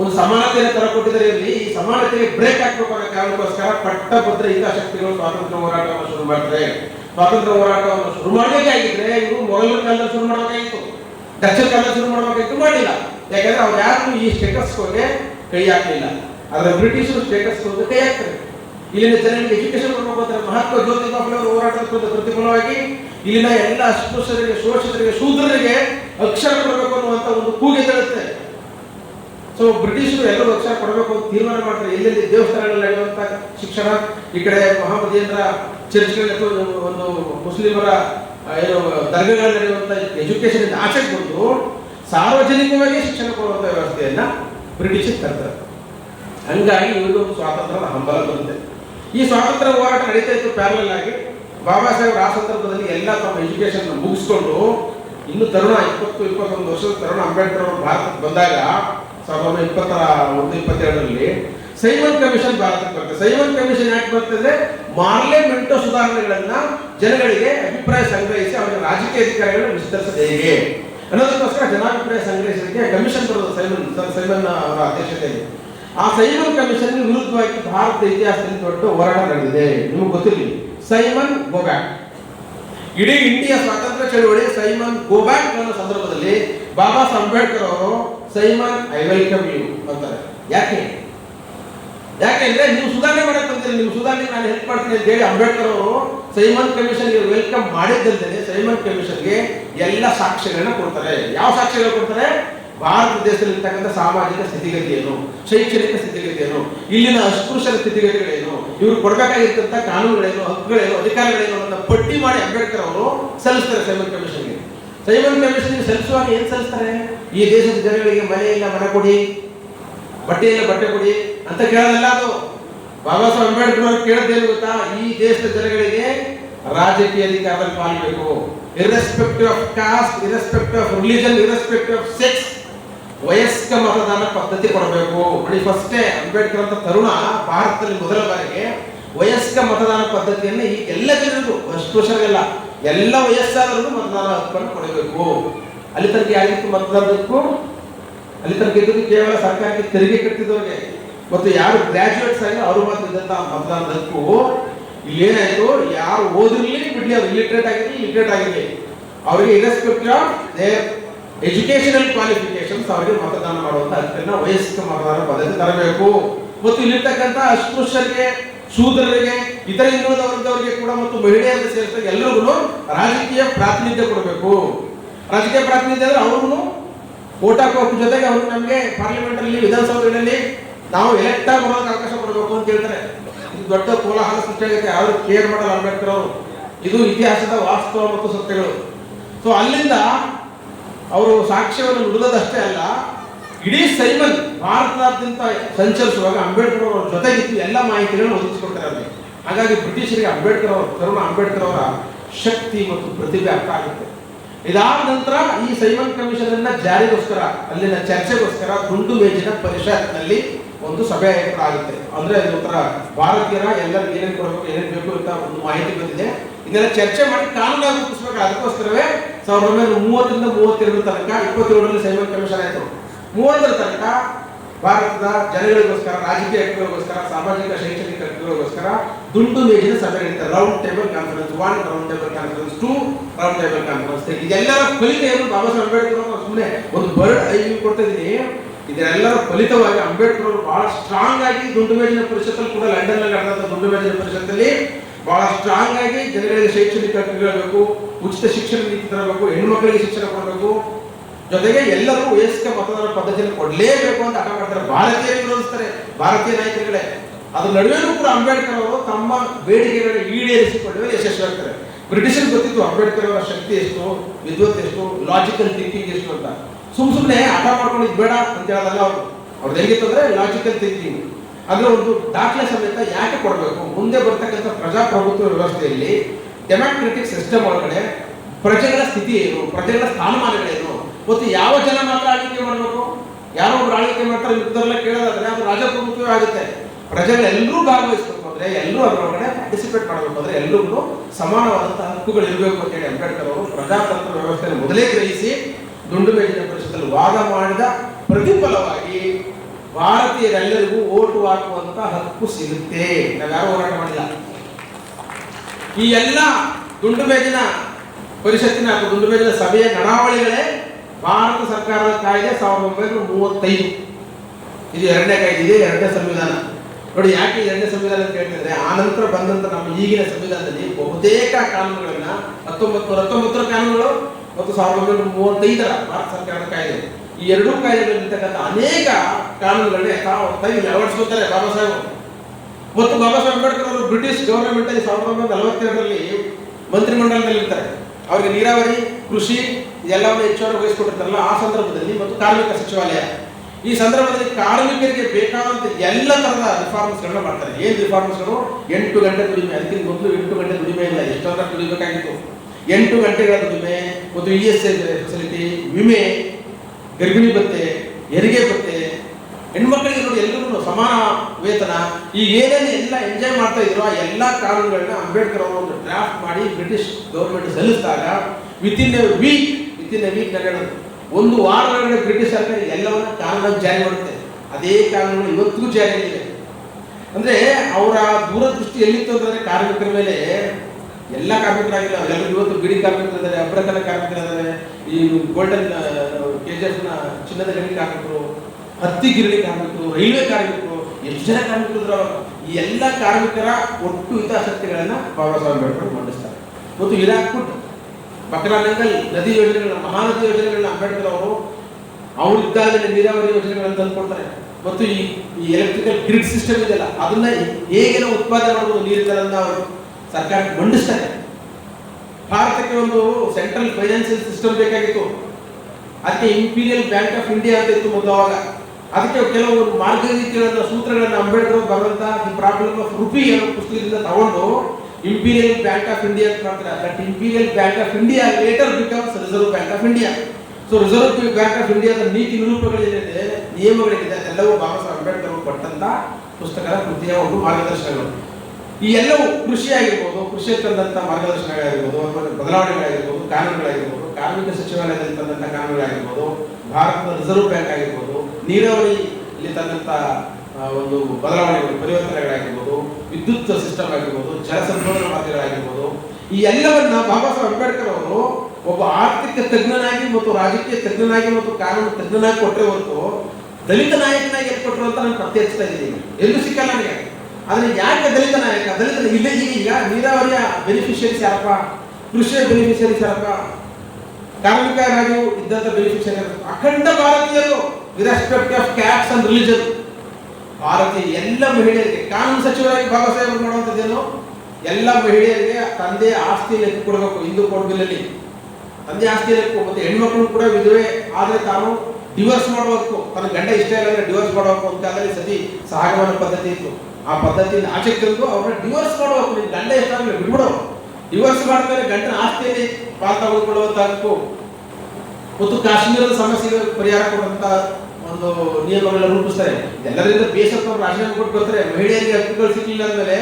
Speaker 1: ಒಂದು ಸಮಾನತೆಯನ್ನು ತರಕೊಟ್ಟಿದ್ದಾರೆ ಇಲ್ಲಿ. ಈ ಸಮಾನತೆಗೆ ಬ್ರೇಕ್ ಹಾಕ್ಬೇಕು ಅನ್ನೋ ಕಾರಣಕ್ಕೋಸ್ಕರ ಪಟ್ಟಭದ್ರ ಹಿತಾಸಕ್ತಿಗಳು ಸ್ವಾತಂತ್ರ್ಯ ಹೋರಾಟವನ್ನು ಶುರು ಮಾಡ್ತಾರೆ. ಸ್ವಾತಂತ್ರ್ಯ ಹೋರಾಟವನ್ನು ಶುರು ಮಾಡಬೇಕಾಗಿದ್ರೆ ಇವರು ಮೊಘಲರ ಕಾಲದಲ್ಲಿ ಶುರು ಮಾಡಬೇಕಾಗಿತ್ತು. ದಕ್ಷಿಣ ಕಾಲದಲ್ಲಿ ಶುರು ಮಾಡಬೇಕಾಗಿತ್ತು, ಮಾಡಿಲ್ಲ. ಯಾಕಂದ್ರೆ ಅವ್ರು ಯಾರು ಈ ಸ್ಟೇಟಸ್ ಹೋಗಿ ಕೈ ಹಾಕಲಿಲ್ಲ. ಆದ್ರೆ ಬ್ರಿಟಿಷರು ಸ್ಟೇಟಸ್ ಹೋಗಿ ಕೈ ಹಾಕ್ತಾರೆ. ಇಲ್ಲಿನ ಜನರಿಗೆ ಎಜುಕೇಶನ್ ಕೊಡಬೇಕು ಮಹತ್ವ ಫುಲೆ ಅವರ ಹೋರಾಟದ ಪ್ರತಿ- ಪ್ರತಿಫಲವಾಗಿ ಇಲ್ಲಿನ ಎಲ್ಲ ಅಸ್ಪೃಶ್ಯರಿಗೆ, ಶೋಷಿತರಿಗೆ, ಶೂದ್ರರಿಗೆ ಅಕ್ಷರ ಕೊಡಬೇಕು ಅನ್ನುವಂತ ಒಂದು ಕೂಗಿ ತೆಳುತ್ತೆ ಸೊ ಬ್ರಿಟಿಷರು ಎಲ್ಲರೂ ಅಕ್ಷರ ಕೊಡಬೇಕು ಅಂತ ತೀರ್ಮಾನ ಮಾಡ್ತಾರೆ. ಎಲ್ಲೆಲ್ಲಿ ದೇವಸ್ಥಾನಗಳಲ್ಲಿ ನಡೆಯುವಂತ ಶಿಕ್ಷಣ, ಈ ಕಡೆ ಮಹಾಮದೇಂದ್ರ ಚರ್ಚ್ಗಳಲ್ಲಿ ಒಂದು ಮುಸ್ಲಿಮರ ಏನು, ದರ್ಗಗಳಲ್ಲಿ ನಡೆಯುವಂತ ಎಜುಕೇಶನ್ ಆಚೆಗೆ ಬಂದು ಸಾರ್ವಜನಿಕವಾಗಿ ಶಿಕ್ಷಣ ಕೊಡುವಂಥ ವ್ಯವಸ್ಥೆಯನ್ನು ಬ್ರಿಟಿಷರು ತರ್ತಾರೆ. ಹಂಗಾಗಿ ಇವರು ಸ್ವಾತಂತ್ರ್ಯದ ಹಂಬಲ ಬಂದಿದೆ. ಈ ಸ್ವಾತಂತ್ರ್ಯ ಹೋರಾಟ ನಡೀತಾ ಇತ್ತು ಪ್ಯಾರಲ್ ಆಗಿ ಬಾಬಾ ಸಾಹೇಬ್ ಆ ಸಂದರ್ಭದಲ್ಲಿ ಎಲ್ಲ ತಮ್ಮ ಎಜುಕೇಶನ್ ಮುಗಿಸ್ಕೊಂಡು ಇನ್ನು ತರುಣ ಇಪ್ಪತ್ತು, ಇಪ್ಪತ್ತೊಂದು ವರ್ಷದ ತರುಣ ಅಂಬೇಡ್ಕರ್ ಅವರು ಭಾರತಕ್ಕೆ ಬಂದಾಗ ಸಾವಿರದ ಒಂಬೈನೂರ ಇಪ್ಪತ್ತರ ಒಂದು, ಇಪ್ಪತ್ತೆರಡರಲ್ಲಿ ಸೈಮನ್ ಕಮಿಷನ್ ಭಾರತಕ್ಕೆ ಬರುತ್ತೆ. ಸೈಮನ್ ಕಮಿಷನ್ ಯಾಕೆ ಬರ್ತದೆ ಮಾರ್ಲೆ ಮೆಂಟೋ ಸುಧಾರಣೆಗಳನ್ನ ಜನಗಳಿಗೆ ಅಭಿಪ್ರಾಯ ಸಂಗ್ರಹಿಸಿ ಅವರಿಗೆ ರಾಜಕೀಯ ಅಧಿಕಾರಿಗಳನ್ನು ವಿಸ್ತರಿಸೋದು ಹೇಗೆ? ಅನ್ನೋದಕ್ಕೋಸ್ಕರ ಜನಾಭಿಪ್ರಾಯ ಸಂಗ್ರಹಿಸಲಿಕ್ಕೆ ಕಮಿಷನ್ ಬರೋದು ಸೈಮನ್ ಸರ್ ಸೈಮನ್ ಅವರ ಅಧ್ಯಕ್ಷತೆಯಲ್ಲಿ. ಆ ಸೈಮನ್ ಕಮಿಷನ್ ವಿರುದ್ಧವಾಗಿ ಭಾರತ ಇತಿಹಾಸದಲ್ಲಿ ದೊಡ್ಡ ಹೋರಾಟ ನಡೆದಿದೆ. ನಿಮಗೆ ಗೊತ್ತಿರಲಿ. ಸೈಮನ್ ಗೋಬ್ಯಾಕ್ ಇಡೀ ಇಂಡಿಯಾ ಸ್ವಾತಂತ್ರ್ಯ ಚಳವಳಿ ಸೈಮನ್ ಗೋಬ್ಯಾಕ್ ಅನ್ನೋ ಸಂದರ್ಭದಲ್ಲಿ ಬಾಬಾ ಸಾಹೇಬ್ ಅಂಬೇಡ್ಕರ್ ಅವರು ಸೈಮನ್ ಐ ವೆಲ್ಕಮ್ ಯು ಅಂತಾರೆ. ಯಾಕೆ? ಯಾಕೆಂದ್ರೆ ನೀವು ಸುಧಾರಣೆ ಮಾಡಕ್ ಬಂದಿರಿ ನೀವು ಸುಧಾರಣೆ ನಾನು ಹೆಲ್ಪ್ ಮಾಡ್ತೀನಿ ಅಂತ ಹೇಳಿ ಅಂಬೇಡ್ಕರ್ ಅವರು ಸೈಮನ್ ಕಮಿಷನ್ಗೆ ವೆಲ್ಕಮ್ ಮಾಡಿದ್ದಂತೆ ಸೈಮನ್ ಕಮಿಷನ್ಗೆ ಎಲ್ಲ ಸಾಕ್ಷ್ಯಗಳನ್ನ ಕೊಡ್ತಾರೆ. ಯಾವ ಸಾಕ್ಷ್ಯಗಳು ಕೊಡ್ತಾರೆ? ಭಾರತ ದೇಶದಲ್ಲಿ ಇರ್ತಕ್ಕಂಥ ಸಾಮಾಜಿಕ ಸ್ಥಿತಿಗತಿ ಏನು ಶೈಕ್ಷಣಿಕ ಸ್ಥಿತಿಗತಿ ಏನು ಇಲ್ಲಿನ ಅಸ್ಪೃಶ್ಯರ ಸ್ಥಿತಿಗತಿಗಳೇನು, ಇವರು ಕೊಡಬೇಕಾಗಿರ್ತಂಥ ಕಾನೂನುಗಳೇನು, ಹಕ್ಕುಗಳೇನು, ಅಧಿಕಾರಗಳೇನು ಅಂತ ಪಟ್ಟಿ ಮಾಡಿ ಅಂಬೇಡ್ಕರ್ ಅವರು ಸಲ್ಲಿಸ್ತಾರೆ ಸೈಮನ್ ಕಮಿಷನ್ಗೆ ಸೈಮನ್ ಕಮಿಷನ್ಗೆ ಸಲ್ಲಿಸುವಾಗ ಏನು ಸಲ್ಲಿಸ್ತಾರೆ? ಈ ದೇಶದ ಜನಗಳಿಗೆ ಮನೆ ಇಲ್ಲ, ಮನೆ ಕೊಡಿ. ಬಟ್ಟೆ ಇಲ್ಲ ಬಟ್ಟೆ ಕೊಡಿ ಅಂತ ಕೇಳಲ್ಲ ಅದು. ಬಾಬಾ ಸಾಹೇಬ್ ಅಂಬೇಡ್ಕರ್ ಅವರು ಕೇಳೋದೇನು ಗೊತ್ತಾ? ಈ ದೇಶದ ಜನಗಳಿಗೆ ರಾಜಕೀಯ ಅಧಿಕಾರದಲ್ಲಿ ಪಾಲ್ಬೇಕು. Irrespective of caste irrespective of religion irrespective of sex ವಯಸ್ಕ ಮತದಾನ ಪದ್ಧತಿ ಕೊಡಬೇಕು. ನೋಡಿ ಫಸ್ಟೇ ಅಂಬೇಡ್ಕರ್ ಅಂತ ತರುಣ ಭಾರತದಲ್ಲಿ ಮೊದಲ ಬಾರಿಗೆ ವಯಸ್ಕ ಮತದಾನ ಪದ್ಧತಿಯನ್ನು ಈ ಎಲ್ಲ ಜನರಿಗೂ ಅಸ್ಪೃಶ್ಯರಿಗೆಲ್ಲ ಎಲ್ಲ ವಯಸ್ಸಾದರೂ ಮತದಾನ ಹಕ್ಕನ್ನು ಕೊಡಬೇಕು ಅಲ್ಲಿ ತನಕ ಯಾರಿಗೂ ಮತದಾನಕ್ಕೂ ಅಲ್ಲಿ ತನಕ ಇದ್ದದ್ದು ಕೇವಲ ಸರ್ಕಾರಕ್ಕೆ ತೆರಿಗೆ ಕಟ್ಟಿದವರಿಗೆ. ಮತ್ತು ಯಾರು ಗ್ರಾಜುಯೇಟ್ಸ್ ಆಗಿ ಅವರು ಮಾತ್ರ ಇದ್ದಂತಹ ಮತದಾನದ ಹಕ್ಕು ಇಲ್ಲಿ ಏನಾಯ್ತು ಯಾರು ಓದಿರಲಿ, ಬಿಡ್ಲಿ, ಅವ್ರು ಇಲಿಟ್ರೇಟ್ ಆಗಿರಲಿ ಇಲಿಟ್ರೇಟ್ ಆಗಿರಲಿ. ಅವರಿಗೆ irrespective of their educational qualifications ಅವರಿಗೆ ಮತದಾನ ಮಾಡುವಂಥ ಹಕ್ಕನ್ನ ವಯಸ್ಕ ಮತದಾನ ಪದ್ಧತಿ ತರಬೇಕು. ಮತ್ತು ಇಲ್ಲಿರ್ತಕ್ಕಂಥ ಅಸ್ಪೃಶ್ಯರಿಗೆ, ಶೂದ್ರರಿಗೆ, ಇತರ ಹಿಂದುಳಿದ ವರ್ಗದವರಿಗೆ ಕೂಡ ಮತ್ತು ಮಹಿಳೆಯರಿಗೆ ಸೇರಿಸಿದಾಗ ಎಲ್ಲರಿಗೂ ರಾಜಕೀಯ ಪ್ರಾತಿನಿಧ್ಯ ಕೊಡಬೇಕು. ರಾಜಕೀಯ ಪ್ರಾತಿನಿಧ್ಯ ಅಂದ್ರೆ ಅವ್ರಿಗೂ ಓಟ್ ಹಾಕೋಕ್ ಜೊತೆಗೆ ಅವರು ನಮಗೆ ಪಾರ್ಲಿಮೆಂಟ್ ಅಲ್ಲಿ ವಿಧಾನಸಭೆಗಳಲ್ಲಿ ನಾವು ಎಲೆಕ್ಟ್ ಆಗೋದಕ್ಕೆ ಅವಕಾಶ ಕೊಡಬೇಕು ಅಂತ ಹೇಳ್ತಾರೆ. ಇದು ದೊಡ್ಡ ಕೋಲಾಹಲ ಸೃಷ್ಟಿಯಾಗುತ್ತೆ ಯಾರು ಕೇರ್ ಮಾಡಲ್ಲ ಅಂಬೇಡ್ಕರ್ ಅವರು. ಇದು ಇತಿಹಾಸದ ವಾಸ್ತವ ಮತ್ತು ಸತ್ಯಗಳು. ಸೊ ಅಲ್ಲಿಂದ ಅವರು ಸಾಕ್ಷ್ಯವನ್ನು ನುಡಿದದಷ್ಟೇ ಅಲ್ಲ, ಇಡೀ ಸೈಮನ್ ಭಾರತದಾದ್ಯಂತ ಸಂಚರಿಸುವಾಗ ಅಂಬೇಡ್ಕರ್ ಅವರ ಜೊತೆಗಿತ್ತು ಎಲ್ಲ ಮಾಹಿತಿಗಳನ್ನು ಒದಗಿಸಿಕೊಡ್ತಾರೆ ಅಲ್ಲಿ. ಹಾಗಾಗಿ ಬ್ರಿಟಿಷರಿಗೆ ಅಂಬೇಡ್ಕರ್ ಅವರು ತರುಣ ಅಂಬೇಡ್ಕರ್ ಅವರ ಶಕ್ತಿ ಮತ್ತು ಪ್ರತಿಭೆ ಅರ್ಥ ಆಗುತ್ತೆ. ಇದಾದ ನಂತರ ಈ ಸೈಮನ್ ಕಮಿಷನ್ ಅನ್ನ ಜಾರಿಗೋಸ್ಕರ, ಅಲ್ಲಿನ ಚರ್ಚೆಗೋಸ್ಕರ ದುಂಡು ಮೇಜಿನ ಪರಿಷತ್ನಲ್ಲಿ ಒಂದು ಸಭೆ ಆಗುತ್ತೆ ಅಂದ್ರೆ ಅದು ಒಂಥರ ಭಾರತೀಯರ ಎಲ್ಲರಿಗೂ ಏನೇನು ಕೊಡಬೇಕು, ಏನೇನು ಬೇಕು ಅಂತ ಒಂದು ಮಾಹಿತಿ ಬಂದಿದೆ. ಇದೆಲ್ಲ ಚರ್ಚೆ ಮಾಡಿ ಕಾನೂನಾಗಿ ರೂಪಿಸಬೇಕು. ಅದಕ್ಕೋಸ್ಕರವೇ ಸಾವಿರದ ಒಂಬೈನೂರ ಮೂವತ್ತರಿಂದ ಮೂವತ್ತೆರಡರ ತನಕ, ಇಪ್ಪತ್ತೇಳರಲ್ಲಿ ಸೈಮನ್ ಕಮಿಷನ್ ಆಯಿತು. ಮೂವತ್ತರ ತನಕ ಭಾರತದ ಜನಗಳಿಗೋಸ್ಕರ ರಾಜಕೀಯ ಹಕ್ಕುಗಳಿಗೋಸ್ಕರ ಸಾಮಾಜಿಕ, ಶೈಕ್ಷಣಿಕ ಹಕ್ಕುಗಳಿಗೋಸ್ಕರ ದುಂಡು ಮೇಜಿನ ಸಭೆ ನಡೀತಾರೆ round table conference one round table conference two round table conference ಇದೆಲ್ಲ ಇದೆಲ್ಲರ ಫಲಿತ ಏನು ಬಾಬಾ ಸಾಹೇಬ್ ಅಂಬೇಡ್ಕರ್ ಅವರು ಸುಮ್ಮನೆ ಒಂದು ಬರ್ಡ್ ಐ ಕೊಡ್ತಾ ಇದ್ದೀನಿ. ಇದೆಲ್ಲರ ಫಲಿತವಾಗಿ ಅಂಬೇಡ್ಕರ್ ಅವರು ಬಹಳ ಸ್ಟ್ರಾಂಗ್ ಆಗಿ ದುಂಡು ಮೇಜಿನ ಪರಿಷತ್ತಲ್ಲಿ ಕೂಡ ಲಂಡನ್ನಲ್ಲಿ ನಡೆದಂತ ದುಂಡು ಮೇಜಿನ ಪರಿಷತ್ತಲ್ಲಿ ಬಹಳ ಸ್ಟ್ರಾಂಗ್ ಆಗಿ ಜನಗಳಿಗೆ ಶೈಕ್ಷಣಿಕ ಹಕ್ಕುಗಳು ಉಚಿತ ಶಿಕ್ಷಣ ನೀತಿ ತರಬೇಕು ಮಕ್ಕಳಿಗೆ ಶಿಕ್ಷಣ ಕೊಡಬೇಕು. ಜೊತೆಗೆ ಎಲ್ಲರೂ ವಯಸ್ಕ ಮತದಾನ ಪದ್ಧತಿಯನ್ನು ಕೊಡಲೇಬೇಕು ಅಂತ ಆಟ ಮಾಡ್ತಾರೆ. ಭಾರತೀಯರು ವಿರೋಧಿಸ್ತಾರೆ. ಭಾರತೀಯ ನಾಯಕರುಗಳೇ, ಅದ್ರ ನಡುವೆ ಕೂಡ ಅಂಬೇಡ್ಕರ್ ಅವರು ತಮ್ಮ ಬೇಡಿಕೆಗಳನ್ನು ಯಶಸ್ವಿ ಯಶಸ್ವಿಯಾಗ್ತಾರೆ ಬ್ರಿಟಿಷರಿಗೆ ಗೊತ್ತಿತ್ತು ಅಂಬೇಡ್ಕರ್ ಅವರ ಶಕ್ತಿ ಎಷ್ಟು, ವಿದ್ವತ್ ಎಷ್ಟು ಲಾಜಿಕಲ್ ಥಿಂಕಿಂಗ್ ಎಷ್ಟು ಅಂತ. ಸುಮ್ ಸುಮ್ಮನೆ ಹಠ ಮಾಡ್ಕೊಂಡಿದ್ ಬೇಡ ಅಂತ ಹೇಳೋದಲ್ಲ ಅವರು. ಅವ್ರದ್ದು ಹೆಂಗಿತ್ತು ಅಂದ್ರೆ ಲಾಜಿಕಲ್ ಥಿಂಕಿಂಗ್ ಅಂದ್ರೆ ಒಂದು ದಾಖಲೆ ಸಮೇತ ಯಾಕೆ ಕೊಡಬೇಕು? ಮುಂದೆ ಬರ್ತಕ್ಕಂಥ ಪ್ರಜಾಪ್ರಭುತ್ವ ವ್ಯವಸ್ಥೆಯಲ್ಲಿ ಡೆಮಾಕ್ರೆಟಿಕ್ ಸಿಸ್ಟಮ್ ಒಳಗಡೆ ಪ್ರಜೆಗಳ ಸ್ಥಿತಿ ಏನು? ಪ್ರಜೆಗಳ ಸ್ಥಾನಮಾನಗಳೇನು? ಮತ್ತು ಯಾವ ಜನ ಮಾತ್ರ ಆಳ್ವಿಕೆ ಮಾಡಬೇಕು? ಯಾರೋ ಒಬ್ರು ಆಳ್ವಿಕೆ ಮಾಡ್ತಾರೆ ಯುದ್ಧದಲ್ಲ ಕೇಳೋದಾದ್ರೆ ಅದು ರಾಜಪ್ರಭುತ್ವ ಆಗುತ್ತೆ. ಪ್ರಜೆಗಳೆಲ್ಲರೂ ಭಾಗವಹಿಸಬೇಕು ಅಂದ್ರೆ ಎಲ್ಲರೂ ಅದರೊಳಗಡೆ ಪಾರ್ಟಿಸಿಪೇಟ್ ಮಾಡಬೇಕು ಅಂದ್ರೆ ಎಲ್ಲರಿಗೂ ಸಮಾನವಾದಂತಹ ಹಕ್ಕುಗಳು ಇರಬೇಕು ಅಂತ ಹೇಳಿ ಅಂಬೇಡ್ಕರ್ ಅವರು ಪ್ರಜಾತಂತ್ರ ವ್ಯವಸ್ಥೆಯನ್ನು ಮೊದಲೇ ಗ್ರಹಿಸಿ ದುಂಡು ಮೇಜಿನ ಪರಿಷತ್ತಲ್ಲಿ ವಾದ ಮಾಡಿದ ಪ್ರತಿಫಲವಾಗಿ ಭಾರತೀಯರೆಲ್ಲರಿಗೂ ಓಟು ಹಾಕುವಂತ ಹಕ್ಕು ಸಿಗುತ್ತೆ. ನಾವ್ಯಾರು ಹೋರಾಟ ಮಾಡಿಲ್ಲ. ಈ ಎಲ್ಲ ದುಂಡು ಮೇಜಿನ ಪರಿಷತ್ತಿನ ಅಥವಾ ದುಂಡು ಮೇಜಿನ ಸಭೆಯ ನಡಾವಳಿಗಳೇ ಭಾರತ ಸರ್ಕಾರದ ಕಾಯ್ದೆ ಸಾವಿರದ ಒಂಬೈನೂರ ಮೂವತ್ತೈದು. ಇದು ಎರಡನೇ ಕಾಯ್ದೆ, ಇದೆ ಎರಡನೇ ಸಂವಿಧಾನ. ನೋಡಿ, ಯಾಕೆ ಎರಡನೇ ಸಂವಿಧಾನ ಅಂತ ಹೇಳ್ತಿದ್ರೆ, ಆ ನಂತರ ಬಂದಂತ ನಮ್ಮ ಈಗಿನ ಸಂವಿಧಾನದಲ್ಲಿ ಬಹುತೇಕ ಕಾನೂನುಗಳನ್ನ ಹತ್ತೊಂಬತ್ತು, ಹತ್ತೊಂಬತ್ತರ ಕಾನೂನುಗಳು ಮತ್ತು ಸಾವಿರದ ಒಂಬೈನೂರ ಮೂವತ್ತೈದರ ಭಾರತ ಸರ್ಕಾರದ ಕಾಯ್ದೆ. ಈ ಎರಡೂ ಕಾಯ್ದೆಗಳಿರ್ತಕ್ಕಂಥ ಅನೇಕ ಕಾನೂನುಗಳನ್ನ ತಾವು ಹೊತ್ತಾಗಿ ಅಳವಡಿಸ್ಕೊತಾರೆ ಬಾಬಾ ಸಾಹೇಬ್ ಮತ್ತು ಬಾಬಾ ಸಾಹೇಬ್ ಅಂಬೇಡ್ಕರ್ ಅವರು ಬ್ರಿಟಿಷ್ ಗವರ್ನಮೆಂಟ್ ಅಲ್ಲಿ ಸಾವಿರದ ಒಂಬೈನೂರ ನಲವತ್ತೆರಡರಲ್ಲಿ ಮಂತ್ರಿಮಂಡಲದಲ್ಲಿ ಇರ್ತಾರೆ ಅವರಿಗೆ ನೀರಾವರಿ, ಕೃಷಿ ಎಲ್ಲವನ್ನು ಹೆಚ್ಚುವರಿ ವಹಿಸಿಕೊಟ್ಟಿರ್ತಾರಲ್ಲ, ಆ ಸಂದರ್ಭದಲ್ಲಿ ಮತ್ತು ಕಾರ್ಮಿಕ ಸಚಿವಾಲಯ. ಈ ಸಂದರ್ಭದಲ್ಲಿ ಕಾರ್ಮಿಕರಿಗೆ ಬೇಕಾದಂತ ಎಲ್ಲ ಥರದ ರಿಫಾರ್ಮ್ಸ್ ಗಳನ್ನ ಮಾಡ್ತಾರೆ. ಏನ್ ರಿಫಾರ್ಮ್ಸ್ಗಳು ಎಂಟು ಗಂಟೆ ದುಡಿಮೆ. ಅದಕ್ಕಿಂತ ಮೊದಲು ಎಂಟು ಗಂಟೆ ದುಡಿಮೆ ಇಲ್ಲ. ಎಷ್ಟೊಂದ್ರ ದುಡಿಬೇಕಾಗಿತ್ತು? ಎಂಟು ಗಂಟೆಗಳ ದುಡಿಮೆ ಮತ್ತು ಇ ಎಸ್ ಐ ಫೆಸಿಲಿಟಿ ವಿಮೆ, ಗರ್ಭಿಣಿ ಭತ್ತೆ, ಹೆರಿಗೆ ಭತ್ತೆ. ಹೆಣ್ಮಕ್ಳಿಗೆ ನೋಡಿ ಎಲ್ಲರಿಗೂ ಸಮಾನ ವೇತನ. ಈ ಏನೇನು ಎಲ್ಲ ಎಂಜಾಯ್ ಮಾಡ್ತಾ ಇದ್ರು ಆ ಎಲ್ಲ ಕಾನೂನುಗಳನ್ನ ಅಂಬೇಡ್ಕರ್ ಅವರು ಒಂದು ಡ್ರಾಫ್ಟ್ ಮಾಡಿ British government ಸಲ್ಲಿಸಿದಾಗ within a week a week ನಡೆಯೋದು ಒಂದು ವಾರದೊಳಗಡೆ ಬ್ರಿಟಿಷ್ ಸರ್ಕಾರ ಎಲ್ಲವನ್ನ ಕಾನೂನಾಗಿ ಜಾರಿ ಮಾಡುತ್ತೆ. ಅದೇ ಕಾನೂನು ಇವತ್ತಿಗೂ ಜಾರಿಯಲ್ಲಿದೆ ಅಂದ್ರೆ ಅವರ ದೂರದೃಷ್ಟಿ ಎಲ್ಲಿತ್ತು ಅಂತಂದ್ರೆ ಕಾರ್ಮಿಕರ ಮೇಲೆ ಎಲ್ಲ ಕಾರ್ಮಿಕರಾಗಿಲ್ಲ. ಎಲ್ಲರೂ ಇವತ್ತು ಬಿಡಿ ಕಾರ್ಮಿಕರಿದ್ದಾರೆ ಕಾರ್ಮಿಕರು ಕಾರ್ಮಿಕರಿದ್ದಾರೆ. ಈ ಗೋಲ್ಡನ್ ಕೆ ನ ಚಿನ್ನದ ಗಣಿ ಕಾರ್ಮಿಕರು, ಹತ್ತಿ ಗಿರಣಿ ಕಾರ್ಮಿಕರು, ರೈಲ್ವೆ ಕಾರ್ಮಿಕರು, ಎಷ್ಟು ಜನ ಕಾರ್ಮಿಕರು ಈ ಎಲ್ಲ ಕಾರ್ಮಿಕರ ಒಟ್ಟು ಹಿತಾಸಕ್ತಿಗಳನ್ನ ಬಾಬಾ ಸಾಹೇಬ್ ಅಂಬೇಡ್ಕರ್ ಮಂಡಿಸ್ತಾರೆ ಮತ್ತು ಹಿರಾಕ್ಪುಟ್ ಬಕ್ರಾನಂಗಲ್ ನದಿ ಯೋಜನೆಗಳನ್ನ, ಮಹಾನದಿ ಯೋಜನೆಗಳನ್ನ ಅಂಬೇಡ್ಕರ್ ಅವರು ಅವರು ಇದ್ದಾಗಲೇ ನೀರಾವರಿ ಯೋಜನೆಗಳನ್ನು ತಂದುಕೊಡ್ತಾರೆ ಮತ್ತು ಈ ಈ ಎಲೆಕ್ಟ್ರಿಕಲ್ ಗ್ರಿಡ್ ಸಿಸ್ಟಮ್ ಇದೆಯಲ್ಲ, ಅದನ್ನ ಹೇಗೆ ಉತ್ಪಾದನೆ ಮಾಡಬಹುದು ನೀರಿನ ಸರ್ಕಾರಕ್ಕೆ ಮಂಡಿಸ್ತಾರೆ. ಭಾರತಕ್ಕೆ ಒಂದು ಸೆಂಟ್ರಲ್ ಫೈನಾನ್ಸಿಯಲ್ ಸಿಸ್ಟಮ್ ಬೇಕಾಗಿತ್ತು. ಅದಕ್ಕೆ ಇಂಪೀರಿಯಲ್ ಬ್ಯಾಂಕ್ ಆಫ್ ಇಂಡಿಯಾ ಅಂತ ಇತ್ತು ಮೊದಲು ಅವಾಗ. ಅದಕ್ಕೆ ಕೆಲವು ಮಾರ್ಗನೀತಿಗಳನ್ನ ಸೂತ್ರಗಳನ್ನ ಅಂಬೇಡ್ಕರ್ ಬರುವಂತಹ ಪ್ರಾಬ್ಲಮ್ ಆಫ್ ರುಪಿ ಅನ್ನೋ ಪುಸ್ತಕದಿಂದ ತಗೊಂಡು ಬ್ಯಾಂಕ್ ಆಫ್ ಇಂಡಿಯಾ ಮಾತ್ರ ಮಾಡ್ತಾರೆ. That Imperial Bank of India later becomes Reserve Bank of India so Reserve Bank of ಇಂಡಿಯಾದ ನೀತಿ ನಿರೂಪಣೆಗಳೇನಿದೆ ನಿಯಮಗಳಿದೆ ಅದೆಲ್ಲವೂ ಬಾಬಾ ಸಾಹೇಬ್ ಅಂಬೇಡ್ಕರ್ ಕೊಟ್ಟಂತ ಪುಸ್ತಕದ ಕೃತಿಯ ಒಂದು ಮಾರ್ಗದರ್ಶನಗಳು. ಈ ಎಲ್ಲವೂ ಕೃಷಿ ಆಗಿರ್ಬೋದು ಕೃಷಿ ತಂದಂತ ಮಾರ್ಗದರ್ಶನಗಳಾಗಿರ್ಬೋದು ಬದಲಾವಣೆಗಳಾಗಿರ್ಬೋದು ಕಾನೂನುಗಳಾಗಿರ್ಬೋದು ಕಾರ್ಮಿಕ ಸಚಿವಾಲಯದಲ್ಲಿ ತಂದಂಥ ಕಾನೂನುಗಳಾಗಿರ್ಬೋದು ಭಾರತದ ರಿಸರ್ವ್ ಬ್ಯಾಂಕ್ ಆಗಿರ್ಬೋದು ನೀರಾವರಿಯಲ್ಲಿ ತಂದಂತ ಆ, ಒಂದು ಬದಲಾವಣೆಗಳು, ಪರಿವರ್ತನೆಗಳಾಗಿರ್ಬೋದು, ವಿದ್ಯುತ್ ಸಿಸ್ಟಮ್ ಆಗಿರ್ಬೋದು ಜಲ ಮಾದರಿಗಳಾಗಿರ್ಬೋದು ಈ ಎಲ್ಲವನ್ನ ಬಾಬಾ ಸಾಹೇಬ್ ಅಂಬೇಡ್ಕರ್ ಅವರು ಒಬ್ಬ ಆರ್ಥಿಕ ತಜ್ಞನಾಗಿ ಮತ್ತು ರಾಜಕೀಯ ತಜ್ಞನಾಗಿ ಮತ್ತು ಕಾನೂನು ತಜ್ಞನಾಗಿ ಕೊಟ್ಟರೆ ಹೊರತು ದಲಿತ ನಾಯಕನಾಗಿ ಎಲ್ಲಿ ಕೊಟ್ಟರು ಅಂತ ನಾನು ಪತ್ತೆ ಹಚ್ತಾ ಇದ್ದೀನಿ. ಎಲ್ಲೂ ಸಿಕ್ಕಲ್ಲ ನನಗೆ. ಆದರೆ ಯಾಕೆ ದಲಿತ ನಾಯಕ? ದಲಿತ ಇಲ್ಲೇ ಈಗ ನೀರಾವರಿಯ ಬೆನಿಫಿಷಿಯರೀಸ್ ಯಾರಪ್ಪ? ಕೃಷಿಯ ಬೆನಿಫಿಷಿಯರೀಸ್ ಯಾರಪ್ಪ? ಕಾರ್ಮಿಕ ಇದ್ದಂಥ ಬೆನಿಫಿಷಿಯರಿ ಅಖಂಡ ಭಾರತೀಯರು. Irrespective of caste and religion ಭಾರತೀಯ ಎಲ್ಲ ಮಹಿಳೆಯರಿಗೆ, ಕಾನೂನು ಸಚಿವರಾಗಿ ಬಾಬಾ ಸಾಹೇಬ್ ಮಾಡುವಂಥದ್ದೇನು? ಎಲ್ಲ ಮಹಿಳೆಯರಿಗೆ ತಂದೆ ಆಸ್ತಿ ಲೆಕ್ಕ ಕೊಡಬೇಕು, ಹಿಂದೂ ಕೋಡ್ ಬಿಲ್ಲಲ್ಲಿ ತಂದೆ ಆಸ್ತಿ ಲೆಕ್ಕ ಮತ್ತೆ ಹೆಣ್ಮಕ್ಳು ಕೂಡ ವಿಧವೆ ಆದರೆ ತಾನು ಡಿವೋರ್ಸ್ ಮಾಡಬೇಕು. ತನ್ನ ಗಂಡ ಇಷ್ಟ ಇಲ್ಲ ಅಂದ್ರೆ ಡಿವೋರ್ಸ್ ಮಾಡಬೇಕು ಅಂತ ಆದರೆ ಸತಿ ಸಹಗಮನ ಪದ್ಧತಿ ಇತ್ತು. ಆ ಪದ್ಧತಿಯಿಂದ ಆಚೆ ತಂದು ಅವ್ರನ್ನ ಡಿವೋರ್ಸ್ ಮಾಡಬೇಕು. ನಿನ್ ಗಂಡ ಇಷ್ಟ ಆಗಲಿ ಬಿಡ್ಬಿಡು ಡಿವೋರ್ಸ್ ಮಾಡಿದ್ಮೇಲೆ ಗಂಡನ ಆಸ್ತಿಯಲ್ಲಿ ಪಾತ್ರ ಹಕ್ಕು ಮತ್ತು ಕಾಶ್ಮೀರದ ಸಮಸ್ಯೆಗೆ ಪರಿಹಾರ ಕೊಡುವಂತ ಒಂದು ನಿಯಮಗಳನ್ನ ರೂಪಿಸ್ತಾರೆ. ಎಲ್ಲರಿಂದ ಬೇಸತ್ತವರು ರಾಜೀನಾಮೆ ಕೊಟ್ಟು ಬರ್ತಾರೆ. ಮಹಿಳೆಯರಿಗೆ ಹಕ್ಕುಗಳು ಸಿಗಲಿಲ್ಲ ಅಂದಮೇಲೆ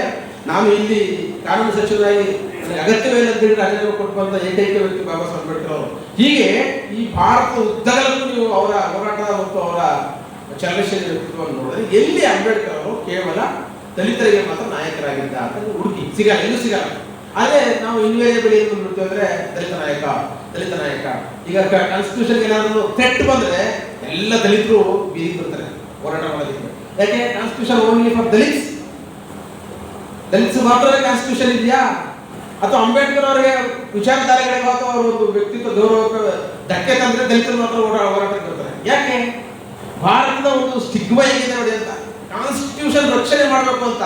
Speaker 1: ನಾನು ಇಲ್ಲಿ ಕಾನೂನು ಸಚಿವರಾಗಿ ಅಗತ್ಯವೇ ಅಂತ ಹೇಳಿ ರಾಜೀನಾಮೆ ಕೊಟ್ಟು ಬಂತ ಏಕೈಕ ವ್ಯಕ್ತಿ ಬಾಬಾ ಸಾಹೇಬ್ ಅಂಬೇಡ್ಕರ್ ಅವರು. ಹೀಗೆ ಈ ಭಾರತ ಉದ್ದಗಲಕ್ಕೂ ನೀವು ಅವರ ಹೋರಾಟ ಮತ್ತು ಅವರ ಚಲನಶೀಲ ವ್ಯಕ್ತಿತ್ವವನ್ನು ನೋಡಿದ್ರೆ ಎಲ್ಲಿ ಅಂಬೇಡ್ಕರ್ ಅವರು ಕೇವಲ ದಲಿತರಿಗೆ ಮಾತ್ರ ನಾಯಕರಾಗಿದ್ದ ಅಂತ ಹುಡುಕಿ. ಸಿಗಲ್ಲ ಎಲ್ಲೂ ಸಿಗಲ್ಲ. ಅದೇ ನಾವು ಇನ್ವೇರಿಯಬಲ್ ಏನು ಅಂದ್ರೆ ದಲಿತ ನಾಯಕ ದಲಿತ ನಾಯಕ. ಈಗ ಕಾನ್ಸ್ಟಿಟ್ಯೂಷನ್ ಏನಾದ್ರು ಥ್ರೆಟ್ ಬಂದ್ರೆ ಎಲ್ಲ ದಲಿತರು ಬೀದಿ ಬರ್ತಾರೆ, ಹೋರಾಟ ಮಾಡೋದಕ್ಕೆ ಯಾಕೆ? Constitution only for Dalits? Dalits ಮಾತ್ರ ಕಾನ್ಸ್ಟಿಟ್ಯೂಷನ್ ಇದೆಯಾ? ಅಥವಾ ಅಂಬೇಡ್ಕರ್ ಅವರಿಗೆ ವಿಚಾರಧಾರೆಗಳಿಗೆ ಅಥವಾ ಅವರ ಒಂದು ವ್ಯಕ್ತಿತ್ವ ಗೌರವಕ್ಕೆ ಧಕ್ಕೆ ತಂದ್ರೆ ದಲಿತರು ಮಾತ್ರ ಹೋರಾಟ ಹೋರಾಟಕ್ಕೆ ಬರ್ತಾರೆ. ಯಾಕೆ? ಭಾರತದ ಒಂದು ಸ್ಟಿಗ್ಮ ಹೇಗಿದೆ ನೋಡಿ ಅಂತ. ಕಾನ್ಸ್ಟಿಟ್ಯೂಷನ್ ರಕ್ಷಣೆ ಮಾಡಬೇಕು ಅಂತ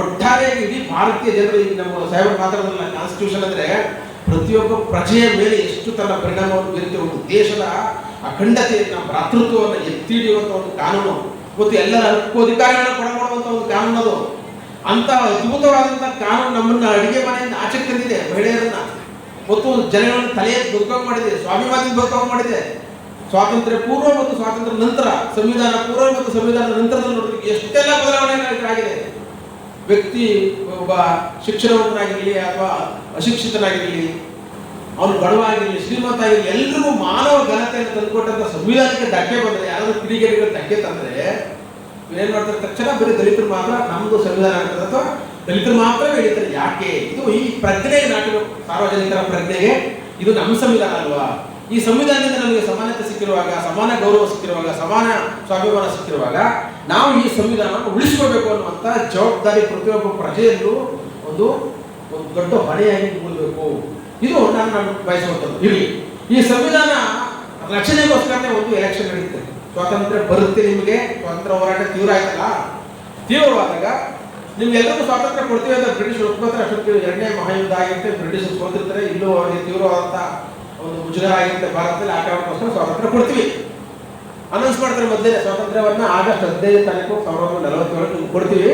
Speaker 1: ಒಟ್ಟಾರೆ ಇಡೀ ಭಾರತೀಯ ಜನರು ಈಗ ನಮ್ಮ ಸಾಹೇಬರು ಮಾತಾಡೋದಲ್ಲ ಕಾನ್ಸ್ಟಿಟ್ಯೂಷನ್ ಅಂದ್ರೆ ಪ್ರತಿಯೊಬ್ಬ ಪ್ರಜೆಯ ಮೇಲೆ ಎಷ್ಟು ತನ್ನ ಪರಿಣಾಮವನ್ನು ಬೀರುತ್ತೆ ಒಂದು ದೇಶದ ಅಖಂಡತೆಯನ್ನು, ಭ್ರಾತೃತ್ವವನ್ನು ಎತ್ತಿ ಹಿಡಿಯುವಂಥ ಒಂದು ಕಾನೂನು. ಮತ್ತು ಎಲ್ಲರ ಹಕ್ಕೋಧಿಕಾರಗಳನ್ನು ಕೊಡಮಾಡುವಂತ ಒಂದು ಕಾನೂನು ಅದು. ಅಂತ ಅದ್ಭುತವಾದಂತ ಕಾನೂನು ನಮ್ಮನ್ನ ಅಡುಗೆ ಮನೆಯಿಂದ ಆಚೆ ತಂದಿದೆ ಮಹಿಳೆಯರನ್ನ. ಮತ್ತು ಜನಗಳನ್ನು ತಲೆಯ ದುರ್ಗಮ ಮಾಡಿದೆ ಸ್ವಾಭಿಮಾನದಿಂದ ದುರ್ಗಮ ಮಾಡಿದೆ. ಸ್ವಾತಂತ್ರ್ಯ ಪೂರ್ವ ಮತ್ತು ಸ್ವಾತಂತ್ರ್ಯ ನಂತರ, ಸಂವಿಧಾನ ಪೂರ್ವ ಮತ್ತು ಸಂವಿಧಾನ ನಂತರದಲ್ಲಿ ನೋಡಿದ್ರೆ ಎಷ್ಟೆಲ್ಲ ಬದಲಾವಣೆಗಳಾಗಿದೆ ವ್ಯಕ್ತಿ ಒಬ್ಬ ಶಿಕ್ಷಣವಂತನಾಗಿರಲಿ ಅಥವಾ ಅಶಿಕ್ಷಿತನಾಗಿರಲಿ, ಅವನು ಬಡವ ಆಗಿರಲಿ ಶ್ರೀಮಂತ ಆಗಿರಲಿ ಎಲ್ರಿಗೂ ಮಾನವ ಘನತೆಯನ್ನು ತಂದುಕೊಟ್ಟಂತ ಸಂವಿಧಾನಕ್ಕೆ ಧಕ್ಕೆ ಬಂದರೆ, ಯಾರಾದ್ರೂ ಕಿಡಿಗೇಡಿಗಳು ಧಕ್ಕೆ ತಂದ್ರೆ ಏನ್ ಮಾಡ್ತಾರೆ ತಕ್ಷಣ ಬರೀ ದಲಿತರು ಮಾತ್ರ ನಮ್ದು ಸಂವಿಧಾನ ಆಗ್ತದೆ ಅಥವಾ ದಲಿತರು ಮಾತ್ರ ಹೇಳ್ತಾರೆ ಯಾಕೆ? ಇದು ಈ ಪ್ರಜ್ಞೆಗೆ ನಾಟಕ ಸಾರ್ವಜನಿಕರ ಪ್ರಜ್ಞೆಗೆ ಇದು ನಮ್ಮ ಸಂವಿಧಾನ ಅಲ್ವಾ? ಈ ಸಂವಿಧಾನದಿಂದ ನಮಗೆ ಸಮಾನತೆ ಸಿಕ್ಕಿರುವಾಗ, ಸಮಾನ ಗೌರವ ಸಿಕ್ಕಿರುವಾಗ, ಸಮಾನ ಸ್ವಾಭಿಮಾನ ಸಿಕ್ಕಿರುವಾಗ ನಾವು ಈ ಸಂವಿಧಾನವನ್ನು ಉಳಿಸ್ಕೋಬೇಕು ಅನ್ನುವಂತ ಜವಾಬ್ದಾರಿ ಪ್ರತಿಯೊಬ್ಬ ಪ್ರಜೆಯಲ್ಲೂ ಒಂದು ಒಂದು ದೊಡ್ಡ ಹೊಣೆಯಾಗಿ ಮೂಡಬೇಕು ಇದು ನಾನು ನಾನು ಬಯಸುವಂಥದ್ದು. ಇರಲಿ. ಈ ಸಂವಿಧಾನ ರಚನೆಗೋಸ್ಕರನೇ ಒಂದು ಎಲೆಕ್ಷನ್ ನಡೆಯುತ್ತೆ ಸ್ವಾತಂತ್ರ್ಯ ಬರುತ್ತೆ ನಿಮಗೆ, ಸ್ವಾತಂತ್ರ್ಯ ಹೋರಾಟ ತೀವ್ರ ಆಯ್ತಲ್ಲ? ತೀವ್ರವಾದಾಗ ನಿಮ್ಗೆಲ್ಲರಿಗೂ ಸ್ವಾತಂತ್ರ್ಯ ಕೊಡ್ತೀವಿ ಅಂತ ಬ್ರಿಟಿಷ್ ಒಪ್ಕೋತಾರೆ. ಅಷ್ಟೊತ್ತಿಗೆ ಎರಡನೇ ಮಹಾಯುದ್ಧ ಆಗಿರುತ್ತೆ ಬ್ರಿಟಿಷ್ ಸೋತಿರ್ತಾರೆ. ಇಲ್ಲೂ ಅವರಿಗೆ ತೀವ್ರವಾದಂತ ಒಂದು ಮುಜುಗರ ಆಗಿರುತ್ತೆ ಭಾರತದಲ್ಲಿ ಆ ಕಾರಣಕ್ಕೋಸ್ಕರ ಸ್ವಾತಂತ್ರ್ಯ ಕೊಡ್ತೀವಿ. ಅನೌನ್ಸ್ ಮಾಡ್ತಾರೆ ಮೊದಲೇ ಸ್ವಾತಂತ್ರ್ಯವನ್ನ ಆಗಸ್ಟ್ ಹದಿನೈದು ತಾರೀಕು ಸಾವಿರದ ಒಂಬೈನೂರ ನಲವತ್ತೇಳು ನಿಮ್ಗೆ ಕೊಡ್ತೀವಿ.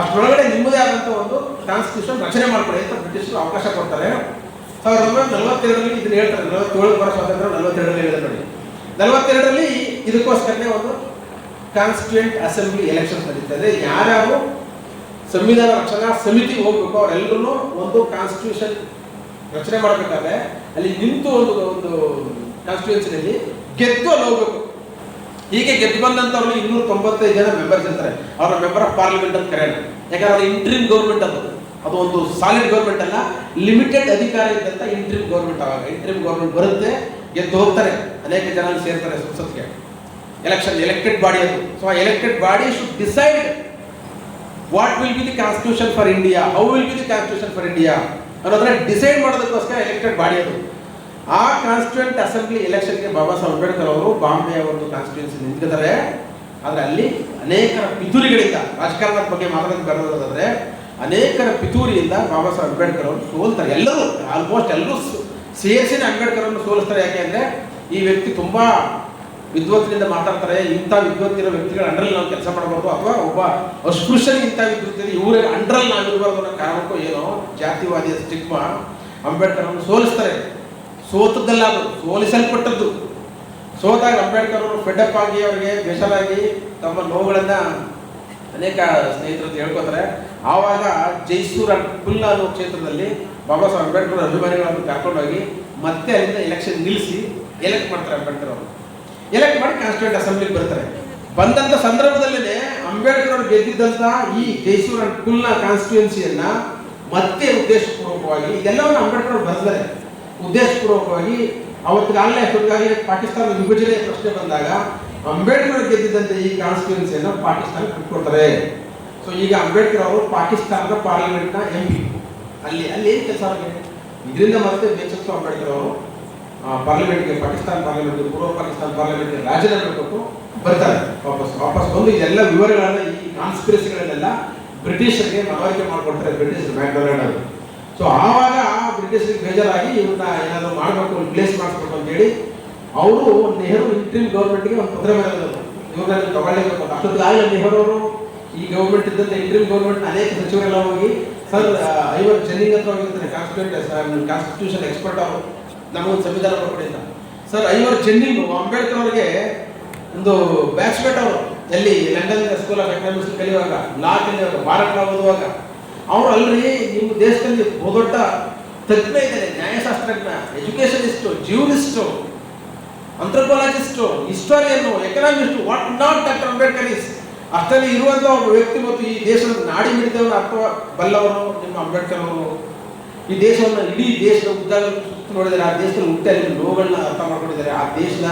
Speaker 1: ಅಷ್ಟರೊಳಗಡೆ ನಿಮ್ಮದೇ ಆದಂತ ಒಂದು ಕಾನ್ಸ್ಟಿಟ್ಯೂಷನ್ ರಚನೆ ಮಾಡ್ಕೊಳ್ಳಿ ಅಂತ ಬ್ರಿಟಿಷರು ಅವಕಾಶ ಕೊಡ್ತಾರೆ. ಸಾವಿರದ ಒಂಬೈನೂರ ನಲವತ್ತೆರಡರಲ್ಲಿ ಇದನ್ನ ಹೇಳ್ತಾರೆ. ನಲವತ್ತೇಳು ಬರೋ ಸ್ವಾತಂತ್ರ್ಯ, ನಲವತ್ತೆರಡರಲ್ಲಿ ಹೇಳಿದ ನೋಡಿ. ನಲವತ್ತೆರಡರಲ್ಲಿ ಇದಕ್ಕೋಸ್ಕರನೇ ಒಂದು ಕಾನ್ಸ್ಟಿಟ್ಯೂಂಟ್ ಅಸೆಂಬ್ಲಿ ಎಲೆಕ್ಷನ್ಸ್ ನಡೀತದೆ ಯಾರ್ಯಾರು ಸಂವಿಧಾನ ರಕ್ಷಣಾ ಸಮಿತಿಗೆ ಹೋಗ್ಬೇಕು ಅವರೆಲ್ಲರೂ ಒಂದು ಕಾನ್ಸ್ಟಿಟ್ಯೂಷನ್ ರಚನೆ ಮಾಡಬೇಕಾದ್ರೆ ಅಲ್ಲಿ ನಿಂತು ಒಂದು ಒಂದು ಕಾನ್ಸ್ಟಿಟ್ಯೂನ್ಸಿನಲ್ಲಿ ಗೆದ್ದು ಅಲ್ಲಿ ಹೋಗ್ಬೇಕು. ಹೀಗೆ ಗೆದ್ದು ಬಂದಂಥವ್ರಲ್ಲಿ ಇನ್ನೂರ ತೊಂಬತ್ತೈದು ಜನ ಮೆಂಬರ್ಸ್ ಇರ್ತಾರೆ. ಅವರ ಮೆಂಬರ್ ಆಫ್ ಪಾರ್ಲಿಮೆಂಟ್ ಅಂತ ಕರೆಯೋಣ. ಯಾಕಂದ್ರೆ ಅದು ಇಂಟ್ರಿಮ್ ಗೌರ್ಮೆಂಟ್ ಅದು. ಅದು ಒಂದು ಸಾಲಿಡ್ ಗೌರ್ಮೆಂಟ್ ಅಲ್ಲ ಲಿಮಿಟೆಡ್ ಅಧಿಕಾರ ಇದ್ದಂತ ಇಂಟ್ರಿಮ್ ಗೌರ್ಮೆಂಟ್ ಆವಾಗ ಇಂಟ್ರಿಮ್ ಗೌರ್ಮೆಂಟ್ ಬರುತ್ತೆ, ಗೆದ್ದು ಹೋಗ್ತಾರೆ. ಅನೇಕ ಜನ ಸೇರ್ತಾರೆ ಸಂಸತ್ಗೆ. ಎಲೆಕ್ಷನ್ ಎಲೆಕ್ಟೆಡ್ ಬಾಡಿ ಅದು. ಸೊ ಆ elected body should decide what will be the constitution for India how will be the constitution for India ಅನ್ನೋದನ್ನ ಡಿಸೈಡ್ ಮಾಡೋದಕ್ಕೋಸ್ಕರ ಎಲೆಕ್ಟೆಡ್ ಬಾಡಿ ಅದು ಆ ಕಾನ್ಸ್ಟಿಟ್ಯೂಂಟ್ ಅಸೆಂಬ್ಲಿ ಎಲೆಕ್ಷನ್ಗೆ ಬಾಬಾ ಸಾಹೇಬ್ ಅಂಬೇಡ್ಕರ್ ಅವರು ಬಾಂಬೆಯ ಒಂದು ಕಾನ್ಸ್ಟಿಟ್ಯೂನ್ಸಿ ನಿಂತಿದ್ದಾರೆ. ಆದರೆ ಅಲ್ಲಿ ಅನೇಕರ ಪಿತೂರಿಗಳಿಂದ ರಾಜಕಾರಣದ ಬಗ್ಗೆ ಮಾತಾಡೋದು ಬರೋದಾದರೆ ಅನೇಕರ ಪಿತೂರಿಯಿಂದ ಬಾಬಾ ಸಾಹೇಬ್ ಅಂಬೇಡ್ಕರ್ ಅವರು ಸೋಲ್ತಾರೆ. ಎಲ್ಲರೂ ಆಲ್ಮೋಸ್ಟ್ ಎಲ್ಲರೂ ಸೇರಿಸಿನ ಅಂಬೇಡ್ಕರ್ ಅನ್ನು ಸೋಲಿಸ್ತಾರೆ ಯಾಕೆ ಅಂದರೆ ಈ ವ್ಯಕ್ತಿ ತುಂಬಾ ವಿದ್ವತ್ತಿನಿಂದ ಮಾತಾಡ್ತಾರೆ, ಇಂಥ ವಿದ್ವತ್ತಿನ ವ್ಯಕ್ತಿಗಳ ಅಂಡ್ರಲ್ಲಿ ನಾವು ಕೆಲಸ ಮಾಡಬಾರ್ದು ಅಥವಾ ಒಬ್ಬ ಅಸ್ಪೃಶ್ಯನಿಗೆ ಇಂಥ ವಿದ್ವತ್ತಿನ ಇವರೇ ಅಂಡ್ರಲ್ಲಿ ನಾವು ಅನ್ನೋ ಕಾರಣಕ್ಕೂ ಏನೋ ಜಾತಿವಾದಿಯ ಸ್ಟಿಗ್ಮಾ ಅಂಬೇಡ್ಕರ್ ಅವರು ಸೋಲಿಸ್ತಾರೆ. ಸೋತದ್ದಲ್ಲ ಅದು, ಸೋಲಿಸಲ್ಪಟ್ಟದ್ದು. ಸೋತಾಗ ಅಂಬೇಡ್ಕರ್ ಅವರು ಫೆಡಪ್ ಆಗಿ ಅವರಿಗೆ ಬೇಸರಾಗಿ ತಮ್ಮ ನೋವುಗಳನ್ನ ಅನೇಕ ಸ್ನೇಹಿತರು ಹೇಳ್ಕೊತಾರೆ. ಆವಾಗ ಜೈಸೂರ ಪುಲ್ಲ ಅನ್ನೋ ಕ್ಷೇತ್ರದಲ್ಲಿ ಬಾಬಾ ಸಾಹೇಬ್ ಅಂಬೇಡ್ಕರ್ ಅಭಿಮಾನಿಗಳನ್ನು ಕರ್ಕೊಂಡೋಗಿ ಮತ್ತೆ ಅಲ್ಲಿಂದ ಎಲೆಕ್ಷನ್ ನಿಲ್ಲಿಸಿ ಎಲೆಕ್ಟ್ ಮಾಡ್ತಾರೆ ಅಂಬೇಡ್ಕರ್ ಅವರು. ಎಲೆಕ್ಟ್ ಮಾಡಿ ಕಾನ್ಸ್ಟಿಟ್ಯೂಂಟ್ ಅಸೆಂಬ್ಲಿಗೆ ಬರ್ತಾರೆ. ಬಂದಂತ ಸಂದರ್ಭದಲ್ಲೇ ಅಂಬೇಡ್ಕರ್ ಅವರು ಗೆದ್ದಿದ್ದಂತ ಈ ಜೈಸೂರ್ ಅಂಡ್ ಕುಲ್ನ ಕಾನ್ಸ್ಟಿಟ್ಯೂನ್ಸಿಯನ್ನ ಮತ್ತೆ ಉದ್ದೇಶಪೂರ್ವಕವಾಗಿ ಇದೆಲ್ಲವನ್ನು ಅಂಬೇಡ್ಕರ್ ಅವರು ಬರೆದಿದ್ದಾರೆ ಉದ್ದೇಶಪೂರ್ವಕವಾಗಿ ಅವತ್ತಿಗಾಗಲೇ ಅಷ್ಟೊತ್ತಿಗಾಗಲೇ ಪಾಕಿಸ್ತಾನದ ವಿಭಜನೆ ಪ್ರಶ್ನೆ ಬಂದಾಗ ಅಂಬೇಡ್ಕರ್ ಗೆದ್ದಿದ್ದಂತೆ ಈ ಕಾನ್ಸ್ಟಿಟ್ಯೂನ್ಸಿಯನ್ನ ಪಾಕಿಸ್ತಾನ ಬಿಟ್ಕೊಡ್ತಾರೆ ಸೊ ಈಗ ಅಂಬೇಡ್ಕರ್ ಅವರು ಪಾಕಿಸ್ತಾನದ ಪಾರ್ಲಿಮೆಂಟ್ನ ಎಂ ಪಿ ಅಲ್ಲಿ ಅಲ್ಲಿ ಏನು ಕೆಲಸ ಇದರಿಂದ ಮತ್ತೆ ಬೇಚಸ್ತು ಅಂಬೇಡ್ಕರ್ ಅವರು. ಪಾರ್ಲಿಮೆಂಟ್ಗೆ ಪಾಕಿಸ್ತಾನ ಪಾರ್ಲಿಮೆಂಟ್ಗೆ, ಪೂರ್ವ ಪಾಕಿಸ್ತಾನ ಪಾರ್ಲಿಮೆಂಟ್ ರಾಜೀನಾಮೆ ಕೊಟ್ಟು ಬರ್ತಾರೆ. ವಾಪಸ್ ವಾಪಸ್ ಬಂದು ಇದೆಲ್ಲ ವಿವರಗಳನ್ನ ಈ ಕಾನ್ಸ್ಪಿರಸಿಗಳನ್ನೆಲ್ಲ ಬ್ರಿಟಿಷರಿಗೆ ಮನವರಿಕೆ ಮಾಡಿಕೊಡ್ತಾರೆ, ಬ್ರಿಟಿಷ್ ಮ್ಯಾಕ್ಡೊನಾಲ್ಡ್ ಸೊ ಆವಾಗ ಆ ಬ್ರಿಟಿಷರಿಗೆ ಬೇಜಾರಾಗಿ ಇವನ್ನ ಏನಾದ್ರು ಮಾಡಬೇಕು ರಿಪ್ಲೇಸ್ ಮಾಡಿಸ್ಬೇಕು ಅಂತ ಹೇಳಿ ಅವರು ನೆಹರು ಇಂಟ್ರೀಮ್ ಗೌರ್ಮೆಂಟ್ಗೆ ಒಂದು ಪತ್ರ ನೀವು ತಗೊಳ್ಳೇಬೇಕು ಅಂತ. ಅಷ್ಟೊತ್ತಿಗಾಗಲೇ ನೆಹರು ಅವರು. ಈ ಗೌರ್ಮೆಂಟ್ ಇದ್ದಂತೆ ಇಂಟ್ರೀಮ್ ಗೌರ್ಮೆಂಟ್ ಅನೇಕ ಸಚಿವರೆಲ್ಲ ಹೋಗಿ, ಸರ್ ಐವತ್ತು ಜನಿಂಗ್ ಹತ್ರ ಹೋಗಿರ್ತಾರೆ ಸರ್ ಕಾನ್ಸ್ಟಿಟ್ಯೂಷನ್ ಎಕ್ಸ್ಪರ್ಟ್ ಅವರು. ನಮಗೊಂದು ಸಂವಿಧಾನ ಕೊಟ್ಟಿದ್ದ ಸರ್, ಐವರು ಜನ್ನಿಂಗು ಅಂಬೇಡ್ಕರ್ ಅವರಿಗೆ ಒಂದು ಬ್ಯಾಚ್ಮೆಟ್ ಅವರು. ಎಲ್ಲಿ? ಲಂಡನ್ ಸ್ಕೂಲ್ ಆಫ್ ಎಕನಾಮಿಕ್ಸ್ ಕಲಿಯುವಾಗ ಲಾ ಕಲಿಯುವಾಗ ಭಾರತ ಓದುವಾಗ. ಅವರು ಅಲ್ರಿ ನಿಮ್ಮ ದೇಶದಲ್ಲಿ ಬಹುದೊಡ್ಡ ತಜ್ಞ ಇದ್ದಾರೆ. ನ್ಯಾಯಶಾಸ್ತ್ರಜ್ಞ educationist jurist anthropologist historian economist what not doctor Ambedkar is ಅಷ್ಟರಲ್ಲಿ ಇರುವಂಥ ಒಬ್ಬ ವ್ಯಕ್ತಿ ಮತ್ತು ಈ ದೇಶದ ನಾಡಿ ಮಿಡಿದವನ ಅರ್ಥ ಬಲ್ಲವರು ನಿಮ್ಮ ಅಂಬೇಡ್ಕರ್ ಅವರು ಈ ದೇಶವನ್ನು ಇಡೀ ದೇಶದ ಉದ್ದಾಗ ನೋಡಿದರೆ ಆ ದೇಶದಲ್ಲಿ ಹುಟ್ಟಲ್ಲಿ ನೋವುಗಳನ್ನ ಅರ್ಥ ಮಾಡ್ಕೊಂಡಿದ್ದಾರೆ. ಆ ದೇಶದ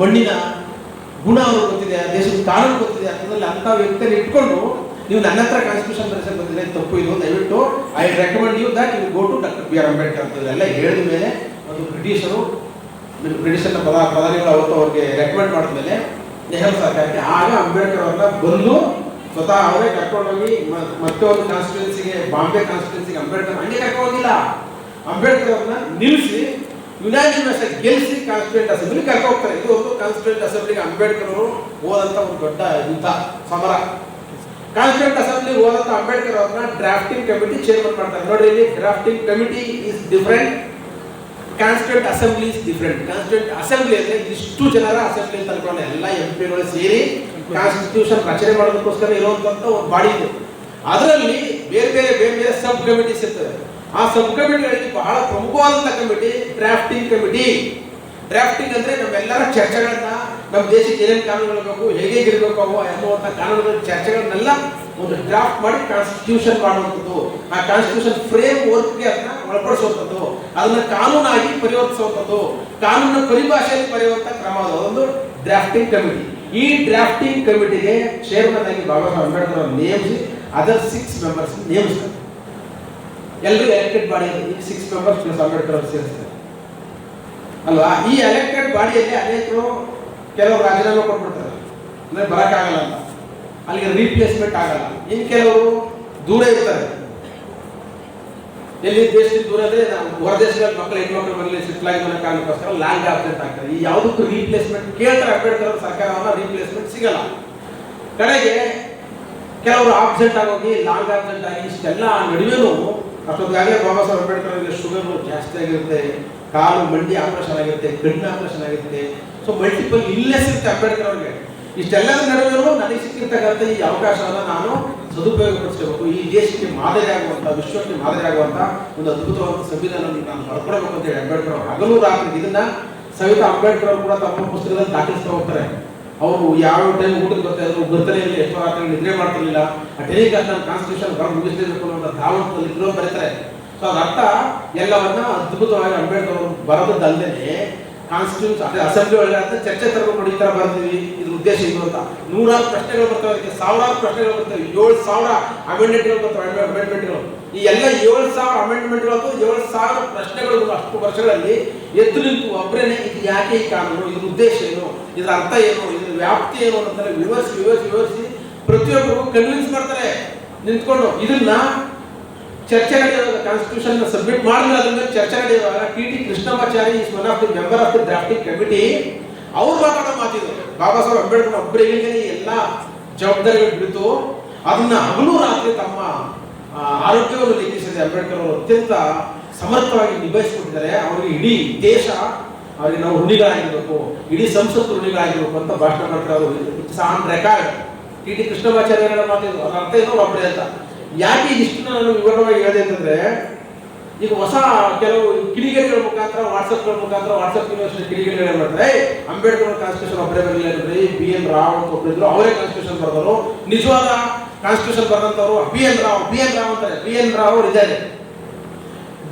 Speaker 1: ಮಣ್ಣಿನ ಗುಣ ಅವ್ರಿಗೆ ಗೊತ್ತಿದೆ, ಆ ದೇಶದ ಕಾನೂನು ಗೊತ್ತಿದೆ. ಅಂತಂದ್ರೆ ಅಂಥ ವ್ಯಕ್ತಿಯಲ್ಲಿ ಇಟ್ಕೊಂಡು ನೀವು ನನ್ನ ಹತ್ರ ಕಾನ್ಸ್ಟಿಟ್ಯೂಷನ್ ಬರೆಸಕ್ಕೆ ಬಂದಿದೆ ತಪ್ಪು ಇದು ದಯವಿಟ್ಟು I recommend you that you go to doctor B R Ambedkar ಅಂತ ಎಲ್ಲ ಹೇಳಿದ ಮೇಲೆ ಒಂದು ಬ್ರಿಟಿಷರು ಬ್ರಿಟಿಷರ್ನ ಪದ ಪ್ರಧಾನಿಗಳು ಅವತ್ತು ಅವ್ರಿಗೆ ರೆಕಮೆಂಡ್ ಮಾಡಿದ್ಮೇಲೆ ನೆಹರು ಸರ್ಕಾರಕ್ಕೆ ಆಗ ಅಂಬೇಡ್ಕರ್ ಅವ್ರನ್ನ ಬಂದು ಸ್ವತಃ ಅವರೇ ಕರ್ಕೊಂಡೋಗಿ ಒಂದು ಕಾನ್ಸ್ಟಿಟ್ಯೂನ್ಸಿಗೆ ಬಾಂಬೆ ಕಾನ್ಸ್ಟಿಟ್ಯೂನ್ಸಿಗೆ ಅಂಬೇಡ್ಕರ್ ಹಂಗೆ ಕರ್ಕೊಂಡಿಲ್ಲ ಅಂಬೇಡ್ಕರ್ ಅವ್ರನ್ನ ನಿಲ್ಲಿಸಿ ಯುನಾನಿಮಸ್ ಗೆಲ್ಲಿಸಿ ಕಾನ್ಸ್ಟಿಟ್ಯೂಂಟ್ ಅಸೆಂಬ್ಲಿ ಕರ್ಕೊ ಹೋಗ್ತಾರೆ ಇದು ಒಂದು ಕಾನ್ಸ್ಟಿಟ್ಯೂಂಟ್ ಅಸೆಂಬ್ಲಿಗೆ ಅಂಬೇಡ್ಕರ್ ಅವರು ಹೋದಂತ ಒಂದು ದೊಡ್ಡ ಯುದ್ಧ ಸಮರ. ಕಾನ್ಸ್ಟಿಟ್ಯೂಂಟ್ ಅಸೆಂಬ್ಲಿ ಹೋದಂತ ಅಂಬೇಡ್ಕರ್ ಅವ್ರನ್ನ ಡ್ರಾಫ್ಟಿಂಗ್ ಕಮಿಟಿ ಚೇರ್ಮನ್ ಮಾಡ್ತಾರೆ. ನೋಡಿ ಇಲ್ಲಿ drafting committee is different constituent assembly is different constituent assembly ಅಂದ್ರೆ ಇಷ್ಟು ಜನರ ಅಸೆಂಬ್ಲಿ ಅಂತ ಎಲ್ಲ ಎಂ ಪಿಗಳು ಸೇರಿ ಕಾನ್ಸ್ಟಿಟ್ಯೂಷನ್ ರಚನೆ ಮಾಡೋದಕ್ಕೋಸ್ಕರ ಇರುವಂತ ಒಂದು ಬಾಡಿ ಇದೆ. ಅದರಲ್ಲಿ ಬೇರೆ ಬೇರೆ ಬೇರೆ ಬೇರೆ ಸಬ್ ಕಮಿಟೀಸ್ ಇರ್ತವೆ. ಆ ಸಬ್ ಕಮಿಟಿಗಳಲ್ಲಿ ಬಹಳ ಪ್ರಮುಖವಾದಂತ ಕಮಿಟಿ ಡ್ರಾಫ್ಟಿಂಗ್ ಕಮಿಟಿ ಡ್ರಾಫ್ಟಿಂಗ್ ಅಂದ್ರೆ ನಮ್ಮೆಲ್ಲರ ಚರ್ಚೆಗಳನ್ನ ನಮ್ಮ ದೇಶಕ್ಕೆ ಏನೇನು ಕಾನೂನುಗಳು ಬೇಕು, ಹೇಗೆ ಇರಬೇಕು ಅನ್ನುವಂಥ ಕಾನೂನುಗಳ ಚರ್ಚೆಗಳನ್ನೆಲ್ಲ ಒಂದು ಡ್ರಾಫ್ಟ್ ಮಾಡಿ ಕಾನ್ಸ್ಟಿಟ್ಯೂಷನ್ ಮಾಡುವಂಥದ್ದು. ಆ ಕಾನ್ಸ್ಟಿಟ್ಯೂಷನ್ ಫ್ರೇಮ್ ವರ್ಕ್ಗೆ ಅದನ್ನ ಒಳಪಡಿಸುವಂಥದ್ದು. ಅದನ್ನ ಕಾನೂನಾಗಿ ಪರಿವರ್ತಿಸುವಂಥದ್ದು. ಕಾನೂನ ಪರಿಭಾಷೆಯಲ್ಲಿ ಬರೆಯುವಂಥ ಕ್ರಮ ಒಂದು ಡ್ರಾಫ್ಟಿಂಗ್ ಕಮಿಟಿ ಈ ಡ್ರಾಫ್ಟಿಂಗ್ ಕಮಿಟಿಗೆ ಚೇರ್ಮನ್ ಆಗಿ ಬಾಬಾ ಸಾಹೇಬ್ ಅಂಬೇಡ್ಕರ್ ಅವರು ನೇಮಿಸಿ ಅದರ್ ಸಿಕ್ಸ್ ಮೆಂಬರ್ಸ್ ನೇಮಿಸ್ತಾರೆ. ಎಲ್ಲರೂ ಎಲೆಕ್ಟೆಡ್ ಈ ಸಿಕ್ಸ್ ಮೆಂಬರ್ಸ್ ಪ್ಲಸ್ ಅಂಬೇಡ್ಕರ್ ಅವರು ಸೇರಿಸ್ತಾರೆ. ಅಲ್ವಾ? ಈ ಎಲೆಕ್ಟೆಡ್ ಬಾಡಿಯಲ್ಲಿ ಅನೇಕರು ಕೆಲವರು ರಾಜೀನಾಮೆ ಕೊಟ್ಬಿಡ್ತಾರೆ. ಅಂದ್ರೆ ಬರೋಕ್ಕಾಗಲ್ಲ ಅಂತ. ಅಲ್ಲಿಗೆ ರೀಪ್ಲೇಸ್ಮೆಂಟ್ ಆಗಲ್ಲ. ಇನ್ ಕೆಲವರು ದೂರ ಇರ್ತಾರೆ. ಎಲ್ಲಿ ದೇಶದಿಂದ ದೂರ ಅಂದ್ರೆ ನಾವು ಹೊರ ಮಕ್ಕಳು ಹೆಣ್ಮಕ್ಳು ಮನೇಲಿ ಸೆಟ್ಲ್ ಆಗಿ ಮನೆ ಕಾರಣಕ್ಕೋಸ್ಕರ ಲ್ಯಾಂಡ್ ಆಬ್ಸೆಂಟ್ ಆಗ್ತಾರೆ ಈ ಯಾವುದಕ್ಕೂ ರೀಪ್ಲೇಸ್ಮೆಂಟ್ ಕೇಳ್ತಾರೆ ಅಂಬೇಡ್ಕರ್ ಸರ್ಕಾರ ಸರ್ಕಾರವನ್ನ ರೀಪ್ಲೇಸ್ಮೆಂಟ್ ಸಿಗಲ್ಲ. ಕಡೆಗೆ ಕೆಲವರು ಆಬ್ಸೆಂಟ್ ಆಗೋಗಿ ಲಾಂಗ್ ಆಬ್ಸೆಂಟ್ ಆಗಿ ಇಷ್ಟೆಲ್ಲ ನಡುವೆನೂ ಅಷ್ಟೊತ್ತಾಗಲೇ ಬಾಬಾ ಸಾಹೇಬ್ ಅಂಬೇಡ್ಕರ್ ಅವರಿಗೆ ಶುಗರ್ ಜಾಸ್ತಿ ಆಗಿರುತ್ತೆ, ಕಾಲು ಮಂಡಿ ಆಪರೇಷನ್ ಆಗಿರುತ್ತೆ ಕಣ್ಣು ಆಪರೇಷನ್ ಆಗಿರುತ್ತೆ. ಸೊ ಮಲ್ಟಿಪಲ್ ಇಲ್ಲೇ ಸಿಗುತ್ತೆ ಅಂಬೇಡ್ಕರ್ ಅವರಿಗೆ. ಇಷ್ಟೆಲ್ಲದ ನಡುವೆನೂ ನನಗೆ ಸಿಕ್ಕಿರ್ತಕ್ಕಂಥ ಈ ಅವಕಾಶವನ್ನು ನಾನು ಸದುಪಯೋಗಪಡಿಸಬೇಕು ಈ ದೇಶಕ್ಕೆ ಮಾದರಿ ಆಗುವಂಥ ವಿಶ್ವಕ್ಕೆ ಮಾದರಿ ಆಗುವಂಥ ಒಂದು ಅದ್ಭುತವಾದ ಸಂವಿಧಾನ ನಾನು ಬರ್ಕೊಡ್ಬೇಕು ಅಂತ ಹೇಳಿ ಅಂಬೇಡ್ಕರ್ ಅವರು ಹಗಲು ರಾತ್ರಿ ಇದನ್ನ ಸವಿತಾ ಅಂಬೇಡ್ಕರ್ ಅವರು ಕೂಡ ತಮ್ಮ ಪುಸ್ತಕದಲ್ಲಿ ದಾಖಲಿಸ್ತಾ ಹೋಗ್ತಾರೆ. ಅವರು ಯಾವ ಟೈಮ್ ಊಟಕ್ಕೆ ಬರ್ತಾ ಇದ್ರು ಬರ್ತಾನೆ ಇಲ್ಲ ಎಷ್ಟೋ ರಾತ್ರಿ ನಿದ್ರೆ ಮಾಡ್ತಿರ್ಲಿಲ್ಲ. ಆ ಟೆಲಿಕಾಸ್ಟ್ ನಾನು ಕಾನ್ಸ್ಟಿಟ್ಯೂಷನ್ ಹೊರಗೆ ಮುಗಿಸ್ಲೇಬೇಕು ಅನ್ನೋ ಧಾವಂತದಲ್ಲಿ ಇದ್ರು ಬರೀತಾರೆ. ಸೊ ಅದರ್ಥ ಎಲ್ಲವನ್ನ ಅದ್ಭುತವಾಗಿ ಅಂಬೇಡ್ಕರ್ ಅವರು ಬರೋದಲ್ಲದೆ ಕಾನ್ಸ್ಟಿಟ್ಯೂನ್ಸ್ ಅದೇ ಅಸೆಂಬ್ಲಿ ಒಳಗೆ ಅಂತ ಚರ್ಚೆ ತರಬೇಕು ಈ ತರ ಬರ್ತೀವಿ. ಇದ್ರ ಉದ್ದೇಶ ಇದು ಅಂತ. ನೂರಾರು ಪ್ರಶ್ನೆಗಳು ಬರ್ತವೆ ಅದಕ್ಕೆ ಸಾವಿರಾರು ಪ್ರಶ್ನೆಗಳು ಬರ್ತವೆ. ಏಳು ಸಾವಿರ ಅಮೆಂಡ್ಮೆಂಟ್ಗಳು ಬರ್ತವೆ ಅಮೆಂಡ್ಮೆಂಟ್ಗಳು ಈ ಎಲ್ಲ ಏಳು ಸಾವಿರ ಅಮೆಂಡ್ಮೆಂಟ್ಗಳು ಏಳು ಸಾವಿರ ಪ್ರಶ್ನೆಗಳು ಅಷ್ಟು ವರ್ಷಗಳಲ್ಲಿ ಎದ್ದು ನಿಂತು ಒಬ್ಬರೇನೆ ಇದು ಯಾಕೆ ಈ ಕಾನೂನು, ಇದ್ರ ಉದ್ದೇಶ ಏನು, ಇದ್ರ ಅರ್ಥ ಏನು, ಇದ್ರ ವ್ಯಾಪ್ತಿ ಏನು ಅಂತಾರೆ ವಿವರಿಸಿ ವಿವರಿಸಿ ವಿವರಿಸಿ ಪ್ರತಿಯೊಬ್ಬರಿಗೂ ಕನ್ವಿನ್ಸ್ ಮಾಡ್ತಾರೆ. ನಿಂತ್ಕೊಂಡು ಇದನ್ನ ಚರ್ಚೆ ನಡೆಯುವಾಗ ಕಾನ್ಸ್ಟಿಟ್ಯೂಷನ್ ಸಬ್ಮಿಟ್ ಮಾಡಿದ್ರೆ ಅದ್ರ ಮೇಲೆ ಚರ್ಚೆ ನಡೆಯುವಾಗ T T Krishnamachari is one of the member of the drafting committee ಅವ್ರು ಮಾತಾಡೋ ಮಾತಿದ್ರು ಬಾಬಾ ಸಾಹೇಬ್ ಅಂಬೇಡ್ಕರ್ ಒಬ್ಬರಿಗೆ ಎಲ್ಲ ಜವಾಬ್ದಾರಿಗಳು ಬಿಡ್ತು ಅದನ್ನ ಹಗಲು ರಾತ್ರಿ ತಮ್ಮ ಆರೋಗ್ಯವನ್ನು ಲೆಕ್ಕಿಸಿದೆ ಅಂಬೇಡ್ಕರ್ ಅವರು ಅತ್ಯಂತ ಸಮರ್ಥವಾಗಿ ನಿಭಾಯಿಸಿಕೊಟ್ಟಿದ್ದಾರೆ. ಅವರಿಗೆ ಇಡೀ ದೇಶ, ಅವರಿಗೆ ನಾವು ಋಣಿಗಳಾಗಿರ್ಬೇಕು, ಇಡೀ ಸಂಸತ್ತು ಋಣಿಗಳಾಗಿರ್ಬೇಕು ಅಂತ ಭಾಷಣ ಮಾಡ್ತಾರೆ. ಅವರು it's on record T T Krishnamacharya ಮಾತಿದ್ರು ಅದರ ಅರ್ಥ ಏನೋ ಒಬ್ಬರೇ ಅಂತ. ಯಾಕೆ ಇದಿಷ್ಟು ನಾನು ವಿವರವಾಗಿ ಹೇಳಿದೆ ಅಂತಂದ್ರೆ ಈಗ ಹೊಸ ಕೆಲವು ಕಿಡಿಗೇರಿಗಳ ಮುಖಾಂತರ ವಾಟ್ಸಪ್ಗಳ ಮುಖಾಂತರ ವಾಟ್ಸಪ್ ಯೂನಿವರ್ಸಿಟಿ ಕಿಡಿಗೇಡಿಗಳು ಏನ್ ಮಾಡ್ತಾರೆ "ಏಯ್, ಅಂಬೇಡ್ಕರ್ ಕಾನ್ಸ್ಟಿಟ್ಯೂಷನ್ ಒಬ್ಬರೇ ಬರಲಿಲ್ಲ ಬಿ ಎನ್ ರಾವ್ ಅಂತ ಒಬ್ಬರಿದ್ರು ಅವರೇ ಕಾನ್ಸ್ಟಿಟ್ಯೂಷನ್ ಬರೆದವರು. ನಿಜವಾದ constitution ಬರೆದಂತವರು B N Rao B N Rao ಅಂತಾರೆ ಬಿ ಎನ್ ರಾವ್ ಇದ್ದಾರೆ.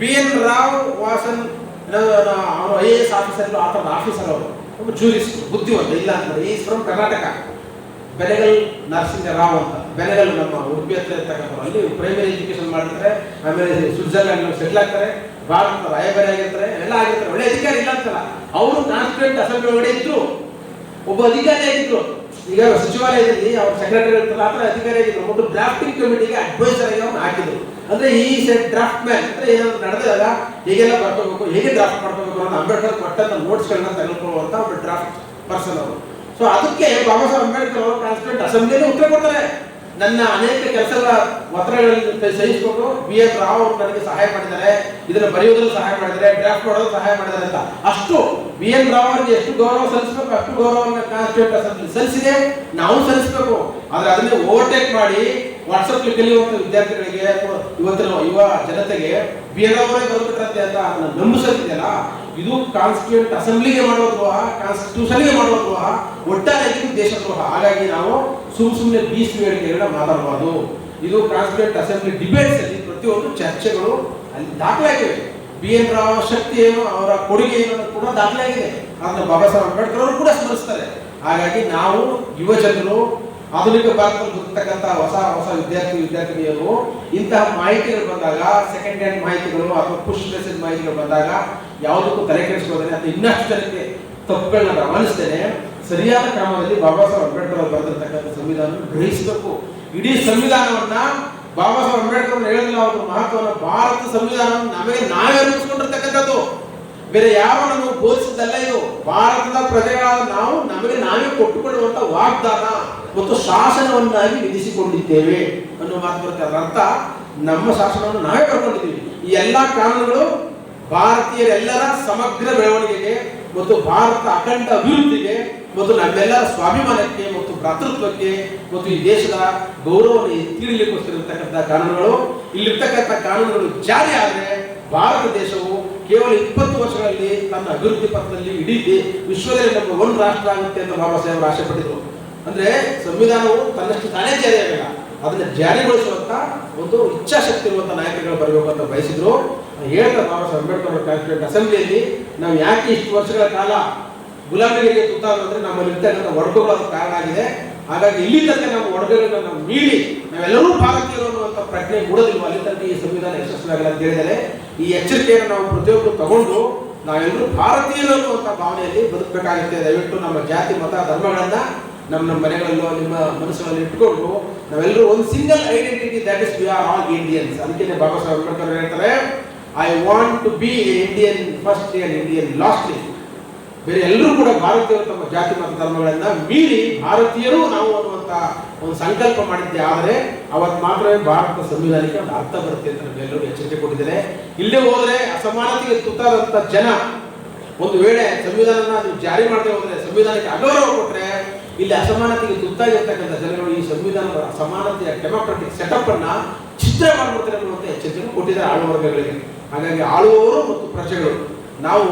Speaker 1: ಬಿ ಎನ್ ರಾವ್ ವಾಸನ್ ಅವರು ಐ ಎ ಎಸ್ ಆಫೀಸರ್ ಆ ಥರದ ಆಫೀಸರ್ ಅವರು ಜೂರಿಸ್ಟ್ ಬುದ್ಧಿವಂತ ಇಲ್ಲ ಅಂತಾರೆ ಈಸ್ ಫ್ರಮ್ ಕರ್ನಾಟಕ. ಬೆನಗಲ್ ನರಸಿಂಹ ರಾವ್ ಅಂತ. ಬೆಲೆಗಲ್ ನಮ್ಮ ಉಡುಪಿ ಹತ್ರ ಇರ್ತಕ್ಕಂಥವ್ರು ಅಲ್ಲಿ ಪ್ರೈಮರಿ ಎಜುಕೇಶನ್ ಮಾಡ್ತಾರೆ. ಆಮೇಲೆ ಸ್ವಿಟ್ಜರ್ಲ್ಯಾಂಡ್ ಸೆಟ್ಲ್ ಆಗ್ತಾರೆ. ಭಾರತದ ರಾಯಭಾರಿ ಆಗಿರ್ತಾರೆ. ಎಲ್ಲ ಆಗಿರ್ತಾರೆ. ಒಳ್ಳೆ ಅಧಿಕಾರಿ ಇಲ್ಲ ಅಂತಲ್ಲ. ಅವರು ಕಾನ್ಸ್ಟಿಟ್ಯೂಂಟ್ ಅಸೆಂಬ್ಲಿ ಒಳಗಡೆ ಇದ್ರು. ಒಬ್ಬ ಅಧಿಕಾರಿ ಆಗಿದ್ರು. ಈಗ ಸಚಿವಾಲಯದಲ್ಲಿ ಅವ್ರ ಸೆಕ್ರೆಟರಿ ಇರ್ತಾರೆ ಆ ಥರ ಅಧಿಕಾರಿ ಆಗಿದ್ರು. ಒಬ್ಬ ಡ್ರಾಫ್ಟಿಂಗ್ ಕಮಿಟಿಗೆ ಅಡ್ವೈಸರ್ ಆಗಿ ಅವ್ರು ಹಾಕಿದ್ರು. ಅಂದ್ರೆ ಈ ಸೆಟ್ ಡ್ರಾಫ್ಟ್ ಮ್ಯಾನ್ ಅಂದ್ರೆ ಏನಾದ್ರು ನಡೆದಾಗ ಹೇಗೆಲ್ಲ ಬರ್ಕೋಬೇಕು, ಹೇಗೆ ಡ್ರಾಫ್ಟ್ ಮಾಡ್ಕೋಬೇಕು ಅನ್ನೋ ಅಂಬೇಡ್ಕರ್ ಕೊಟ್ಟಂತ ನೋಟ್ಸ್ಗಳನ್ನ ತೆಗೆದುಕೊಳ್ಳುವಂತ ಒಬ್ಬ ಡ್ರಾಫ್ಟ್ ಪರ್ಸನ್ ಅವರು. ಸೊ ಅದಕ್ಕೆ ಬಾಬಾ ಸಾಹೇಬ್ ಅಂಬೇಡ್ಕರ್ ಅವರು ಕಾನ್ಸ್ಟಿಟ್ಯೂಂಟ್ ಅಸೆಂಬ್ಲಿಯಲ್ಲಿ ಉತ್ತರ ಕೊಡ್ತಾರೆ. ನನ್ನ ಅನೇಕ ಕೆಲಸಗಳ ಒತ್ತಡಗಳಲ್ಲಿ ಸಹಿಸಿಕೊಂಡು ಬಿ. ಎಸ್ ರಾವ್ ಅವರು ನನಗೆ ಸಹಾಯ ಮಾಡಿದ್ದಾರೆ. ಇದನ್ನು ಬರೆಯೋದ್ರಲ್ಲಿ ಸಹಾಯ ಮಾಡಿದ್ದಾರೆ. ಡ್ರಾಫ್ಟ್ ಮಾಡೋದು ಸಹಾಯ ಮಾಡಿದ್ದಾರೆ ಅಂತ. ಅಷ್ಟು ಬಿ. ಎನ್. ರಾವ್ ಅವರಿಗೆ ಎಷ್ಟು ಗೌರವ ಸಲ್ಲಿಸಬೇಕು, ಅಷ್ಟು ಗೌರವವನ್ನು ಕಾನ್ಸ್ಟಿಟ್ಯೂಂಟ್ ಅಸೆಂಬ್ಲಿ ಸಲ್ಲಿಸಿದೆ. ನಾವು ಸಲ್ಲಿಸಬೇಕು. ಆದರೆ ಅದನ್ನೇ ಓವರ್ಟೇಕ್ ಮಾಡಿ ವಾಟ್ಸಪ್ ಕಲಿಯುವಂತ ವಿದ್ಯಾರ್ಥಿಗಳಿಗೆ. ಇವತ್ತಿನ ಯುವ ಜನತೆಗೆ ಬಿ. ಎನ್. ಅವರೇ ಬರಬೇಕಂತೆ ಅಂತ ನಂಬಿಸೋದಿದೆಯಲ್ಲ ಇದು ಕಾನ್ಸ್ಟಿಟ್ಯೂಂಟ್ ಅಸೆಂಬ್ಲಿಗೆ ಮಾಡುವ ದ್ರೋಹ ಕಾನ್ಸ್ಟಿಟ್ಯೂಷನ್ಗೆ ಮಾಡುವ ದ್ರೋಹ, ಒಟ್ಟಾರೆ ದೇಶ ದ್ರೋಹ. ಹಾಗಾಗಿ ನಾವು ಸುಮ್ ಸುಮ್ಮನೆ ಬೀಸ್ ಹೇಳಿಕೆಗಳನ್ನ ಮಾತಾಡಬಾರ್ದು. ಇದು ಕಾನ್ಸ್ಟಿಟ್ಯೂಂಟ್ ಅಸೆಂಬ್ಲಿ ಡಿಬೇಟ್ಸ್ ಅಲ್ಲಿ ಪ್ರತಿಯೊಂದು ಚರ್ಚೆಗಳು ಅಲ್ಲಿ ದಾಖಲಾಗಿವೆ. ಬಿ ಎನ್ ರಾವ್ ಶಕ್ತಿ ಏನು ಅವರ ಕೊಡುಗೆ ಏನು ಕೂಡ ದಾಖಲಾಗಿದೆ. ಆದ್ರೆ ಬಾಬಾ ಸಾಹೇಬ್ ಅಂಬೇಡ್ಕರ್ ಅವರು ಕೂಡ ಸ್ಮರಿಸ್ತಾರೆ. ಹಾಗಾಗಿ ನಾವು ಯುವ ಜನರು ಆಧುನಿಕ ಭಾರತದಲ್ಲಿ ಗೊತ್ತಿರ್ತಕ್ಕಂತಹ ಹೊಸ ಹೊಸ ವಿದ್ಯಾರ್ಥಿ, ವಿದ್ಯಾರ್ಥಿನಿಯರು ಇಂತಹ ಮಾಹಿತಿಗಳು ಬಂದಾಗ ಸೆಕೆಂಡ್ ಹ್ಯಾಂಡ್ ಮಾಹಿತಿಗಳು ಅಥವಾ ಪುಷ್ ಮೆಸೇಜ್ ಮಾಹಿತಿಗಳು ಬಂದಾಗ ಯಾವುದಕ್ಕೂ ತಲೆ ಕೆಡಿಸ್ಕೋದ್ರೆ ಅಥವಾ ಇನ್ನಷ್ಟು ಜನಕ್ಕೆ ತಪ್ಪುಗಳನ್ನ ಗಮನಿಸ್ತೇನೆ ಸರಿಯಾದ ಕ್ರಮದಲ್ಲಿ ಬಾಬಾ ಸಾಹೇಬ್ ಅಂಬೇಡ್ಕರ್ ಅವರು ಬರೆದಿರ್ತಕ್ಕಂಥ ಸಂವಿಧಾನ ಗ್ರಹಿಸಬೇಕು. ಇಡೀ ಸಂವಿಧಾನವನ್ನ ಬಾಬಾ ಸಾಹೇಬ್ ಅಂಬೇಡ್ಕರ್ ಅವರು ಹೇಳಿಲ್ಲ ಅವರ ಮಹತ್ವವನ್ನು ಭಾರತ ಸಂವಿಧಾನವನ್ನು ನಮಗೆ ನಾವೇ ಅರ್ಪಿಸ್ಕೊಂಡಿರ್ತಕ್ಕಂಥದ್ದು ಬೇರೆ ಯಾವ ನಮಗೆ ಬೋಧಿಸಿದ್ದಲ್ಲ ಇದು. ಭಾರತದ ಪ್ರಜೆಗಳಾದ ನಾವು, ನಮಗೆ ನಾವೇ ಕೊಟ್ಟುಕೊಳ್ಳುವಂತ ವಾಗ್ದಾನ. ಮತ್ತು ಶಾಸನವನ್ನಾಗಿ ವಿಧಿಸಿಕೊಂಡಿದ್ದೇವೆ ಅನ್ನೋ ಮಾತು ಬರುತ್ತೆ ಅರ್ಥ ನಮ್ಮ ಶಾಸನವನ್ನು ನಾವೇ ಬರ್ಕೊಂಡಿದ್ದೀವಿ ಈ ಎಲ್ಲ ಕಾನೂನುಗಳು ಭಾರತೀಯರೆಲ್ಲರ ಸಮಗ್ರ ಬೆಳವಣಿಗೆಗೆ ಮತ್ತು ಭಾರತ ಅಖಂಡ ಅಭಿವೃದ್ಧಿಗೆ ಮತ್ತು ನಮ್ಮೆಲ್ಲರ ಸ್ವಾಭಿಮಾನಕ್ಕೆ ಮತ್ತು ಭ್ರಾತೃತ್ವಕ್ಕೆ ಮತ್ತು ಈ ದೇಶದ ಗೌರವವನ್ನು ಎತ್ತಿಡಲಿಕ್ಕೋಸ್ಕರ ಕಾನೂನುಗಳು. ಇಲ್ಲಿರ್ತಕ್ಕಂಥ ಕಾನೂನುಗಳು ಜಾರಿ ಆದರೆ ಭಾರತ ದೇಶವು ಕೇವಲ ಇಪ್ಪತ್ತು ವರ್ಷಗಳಲ್ಲಿ ತನ್ನ ಅಭಿವೃದ್ಧಿ ಪಥದಲ್ಲಿ ಇಡೀ ವಿಶ್ವದಲ್ಲಿ ನಮ್ಮ ಒಂದು ರಾಷ್ಟ್ರ ಆಗುತ್ತೆ ಅಂತ ಬಾಬಾ ಸಾಹೇಬರು ಆಶೆ ಅಂದ್ರೆ ಸಂವಿಧಾನವು ತನ್ನಷ್ಟು ತಾನೇ ಜಾರಿಯಾಗಲ್ಲ. ಅದನ್ನ ಜಾರಿಗೊಳಿಸುವಂತ ಒಂದು ಇಚ್ಛಾಶಕ್ತಿ ಇರುವಂತ ನಾಯಕರುಗಳು ಬರಬೇಕು ಅಂತ ಬಯಸಿದ್ರು. ಹೇಳ್ತಾರೆ ಬಾಬಾ ಸಾಹೇಬ್ ಅಂಬೇಡ್ಕರ್ ಅವರ ಕಾನ್ಸ್ಟಿಟ್ಯೂಂಟ್ ಅಸೆಂಬ್ಲಿಯಲ್ಲಿ, ನಾವು ಯಾಕೆ ಇಷ್ಟು ವರ್ಷಗಳ ಕಾಲ ಗುಲಾಮಗಿರಿಗೆ ತುತ್ತಾದ್ರು ಅಂದ್ರೆ ನಮ್ಮಲ್ಲಿ ಇರ್ತಕ್ಕಂಥ ಒಡಕುಗಳು ಅದಕ್ಕೆ ಕಾರಣ ಆಗಿದೆ. ಹಾಗಾಗಿ ಇಲ್ಲಿ ತನಕ ನಾವು ಒಡಗುಗಳನ್ನ ನಾವು ಮೀರಿ ನಾವೆಲ್ಲರೂ ಭಾರತೀಯರು ಅನ್ನುವಂಥ ಪ್ರಜ್ಞೆ ಮೂಡೋದಿಲ್ವ, ಅಲ್ಲಿ ತನಕ ಈ ಸಂವಿಧಾನ ಯಶಸ್ವಿಯಾಗಲ್ಲ ಅಂತ ಹೇಳಿದರೆ. ಈ ಎಚ್ಚರಿಕೆಯನ್ನು ನಾವು ಪ್ರತಿಯೊಬ್ಬರು ತಗೊಂಡು ನಾವೆಲ್ಲರೂ ಭಾರತೀಯರು ಅನ್ನುವಂಥ ಭಾವನೆಯಲ್ಲಿ ಬದುಕಬೇಕಾಗುತ್ತೆ. ದಯವಿಟ್ಟು ನಮ್ಮ ಜಾತಿ, ಮತ, ಧರ್ಮಗಳನ್ನ ನಮ್ಮ ನಮ್ಮ ಮನೆಗಳಲ್ಲೋ ನಿಮ್ಮ ಮನಸ್ಸುಗಳಲ್ಲಿ ಇಟ್ಕೊಂಡು ನಾವೆಲ್ಲರೂ ಒಂದು single identity that is we are all Indians ಅದಕ್ಕೆ ಬಾಬಾ ಸಾಹೇಬ್ ಅಂಬೇಡ್ಕರ್ ಹೇಳ್ತಾರೆ I want to be Indian first and Indian last ಬೇರೆ ಎಲ್ಲರೂ ಕೂಡ ಭಾರತೀಯರು ತಮ್ಮ ಜಾತಿ ಮತ್ತು ಧರ್ಮಗಳನ್ನ ಮೀರಿ ಭಾರತೀಯರು ನಾವು ಅನ್ನುವಂಥ ಒಂದು ಸಂಕಲ್ಪ ಮಾಡಿದ್ದೆ. ಆದರೆ ಅವತ್ತು ಮಾತ್ರವೇ ಭಾರತದ ಸಂವಿಧಾನಕ್ಕೆ ಒಂದು ಅರ್ಥ ಬರುತ್ತೆ ಅಂತ ಎಲ್ಲರೂ ಎಚ್ಚರಿಕೆ ಕೊಟ್ಟಿದ್ದಾರೆ. ಇಲ್ಲೇ ಹೋದ್ರೆ ಅಸಮಾನತೆಗೆ ತುತ್ತಾದಂತ ಜನ ಒಂದು ವೇಳೆ ಸಂವಿಧಾನನ ನೀವು ಜಾರಿ ಮಾಡದೆ ಹೋದರೆ ಸಂವಿಧಾನಕ್ಕೆ ಅಗೌರವ ಕೊಟ್ರೆ ಇಲ್ಲಿ ಅಸಮಾನತೆಗೆ ತುತ್ತಾಗಿರ್ತಕ್ಕಂಥ ಜನಗಳು ಈ ಸಂವಿಧಾನದ ಸಮಾನತೆಯ ಡೆಮೋಕ್ರೆಟಿಕ್ ಸೆಟಪ್ ಅನ್ನ ಚಿತ್ರ ಮಾಡ್ಬಿಡ್ತಾರೆ ಅನ್ನುವಂಥ ಎಚ್ಚರಿಕೆ ಕೊಟ್ಟಿದ್ದಾರೆ ಆಳುವರ್ಗಗಳಿಗೆ ಹಾಗಾಗಿ ಆಳುವವರು ಮತ್ತು ಪ್ರಜೆಗಳು, ನಾವು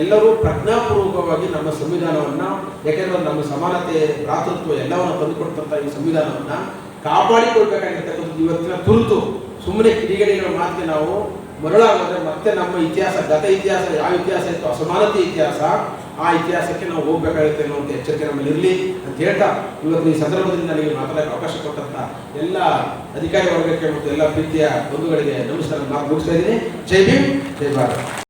Speaker 1: ಎಲ್ಲರೂ ಪ್ರಜ್ಞಾಪೂರ್ವಕವಾಗಿ ನಮ್ಮ ಸಂವಿಧಾನವನ್ನ, ಯಾಕೆಂದ್ರೆ ನಮ್ಮ ಸಮಾನತೆ, ಭ್ರಾತೃತ್ವ ಎಲ್ಲವನ್ನ ತಂದುಕೊಡ್ತಂತ ಈ ಸಂವಿಧಾನವನ್ನ ಕಾಪಾಡಿಕೊಳ್ಬೇಕಾಗಿರ್ತಕ್ಕಂಥದ್ದು ಇವತ್ತಿನ ತುರ್ತು ಸುಮ್ಮನೆ ಕಿಡಿಗೇಡಿಗಳ ಮಾತಿಗೆ ನಾವು ಮರಳಾಗೋದ್ರೆ ಮತ್ತೆ ನಮ್ಮ ಇತಿಹಾಸ, ಗತ ಇತಿಹಾಸ, ಯಾವ ಇತಿಹಾಸ ಇತ್ತು ಅಸಮಾನತೆ ಇತಿಹಾಸ ಆ ಇತಿಹಾಸಕ್ಕೆ ನಾವು ಹೋಗ್ಬೇಕಾಗುತ್ತೆ ಅನ್ನುವಂಥ ಎಚ್ಚರಿಕೆ ನಮ್ಮಲ್ಲಿ ಇರಲಿ ಅಂತ ಹೇಳ್ತಾ ಇವತ್ತು ಈ ಸಂದರ್ಭದಲ್ಲಿ ನನಗೆ ಮಾತಾಡೋಕ್ಕೆ ಅವಕಾಶ ಕೊಟ್ಟಂತ ಎಲ್ಲ ಅಧಿಕಾರಿ ವರ್ಗಕ್ಕೆ ಮತ್ತು ಎಲ್ಲ ಪ್ರೀತಿಯ ಬಂಧುಗಳಿಗೆ ನಮಸ್ಕಾರ ಮುಗಿಸ್ತಾ ಇದ್ದೀನಿ. ಜೈ ಭೀಮ್, ಜೈ ಭಾರತ್.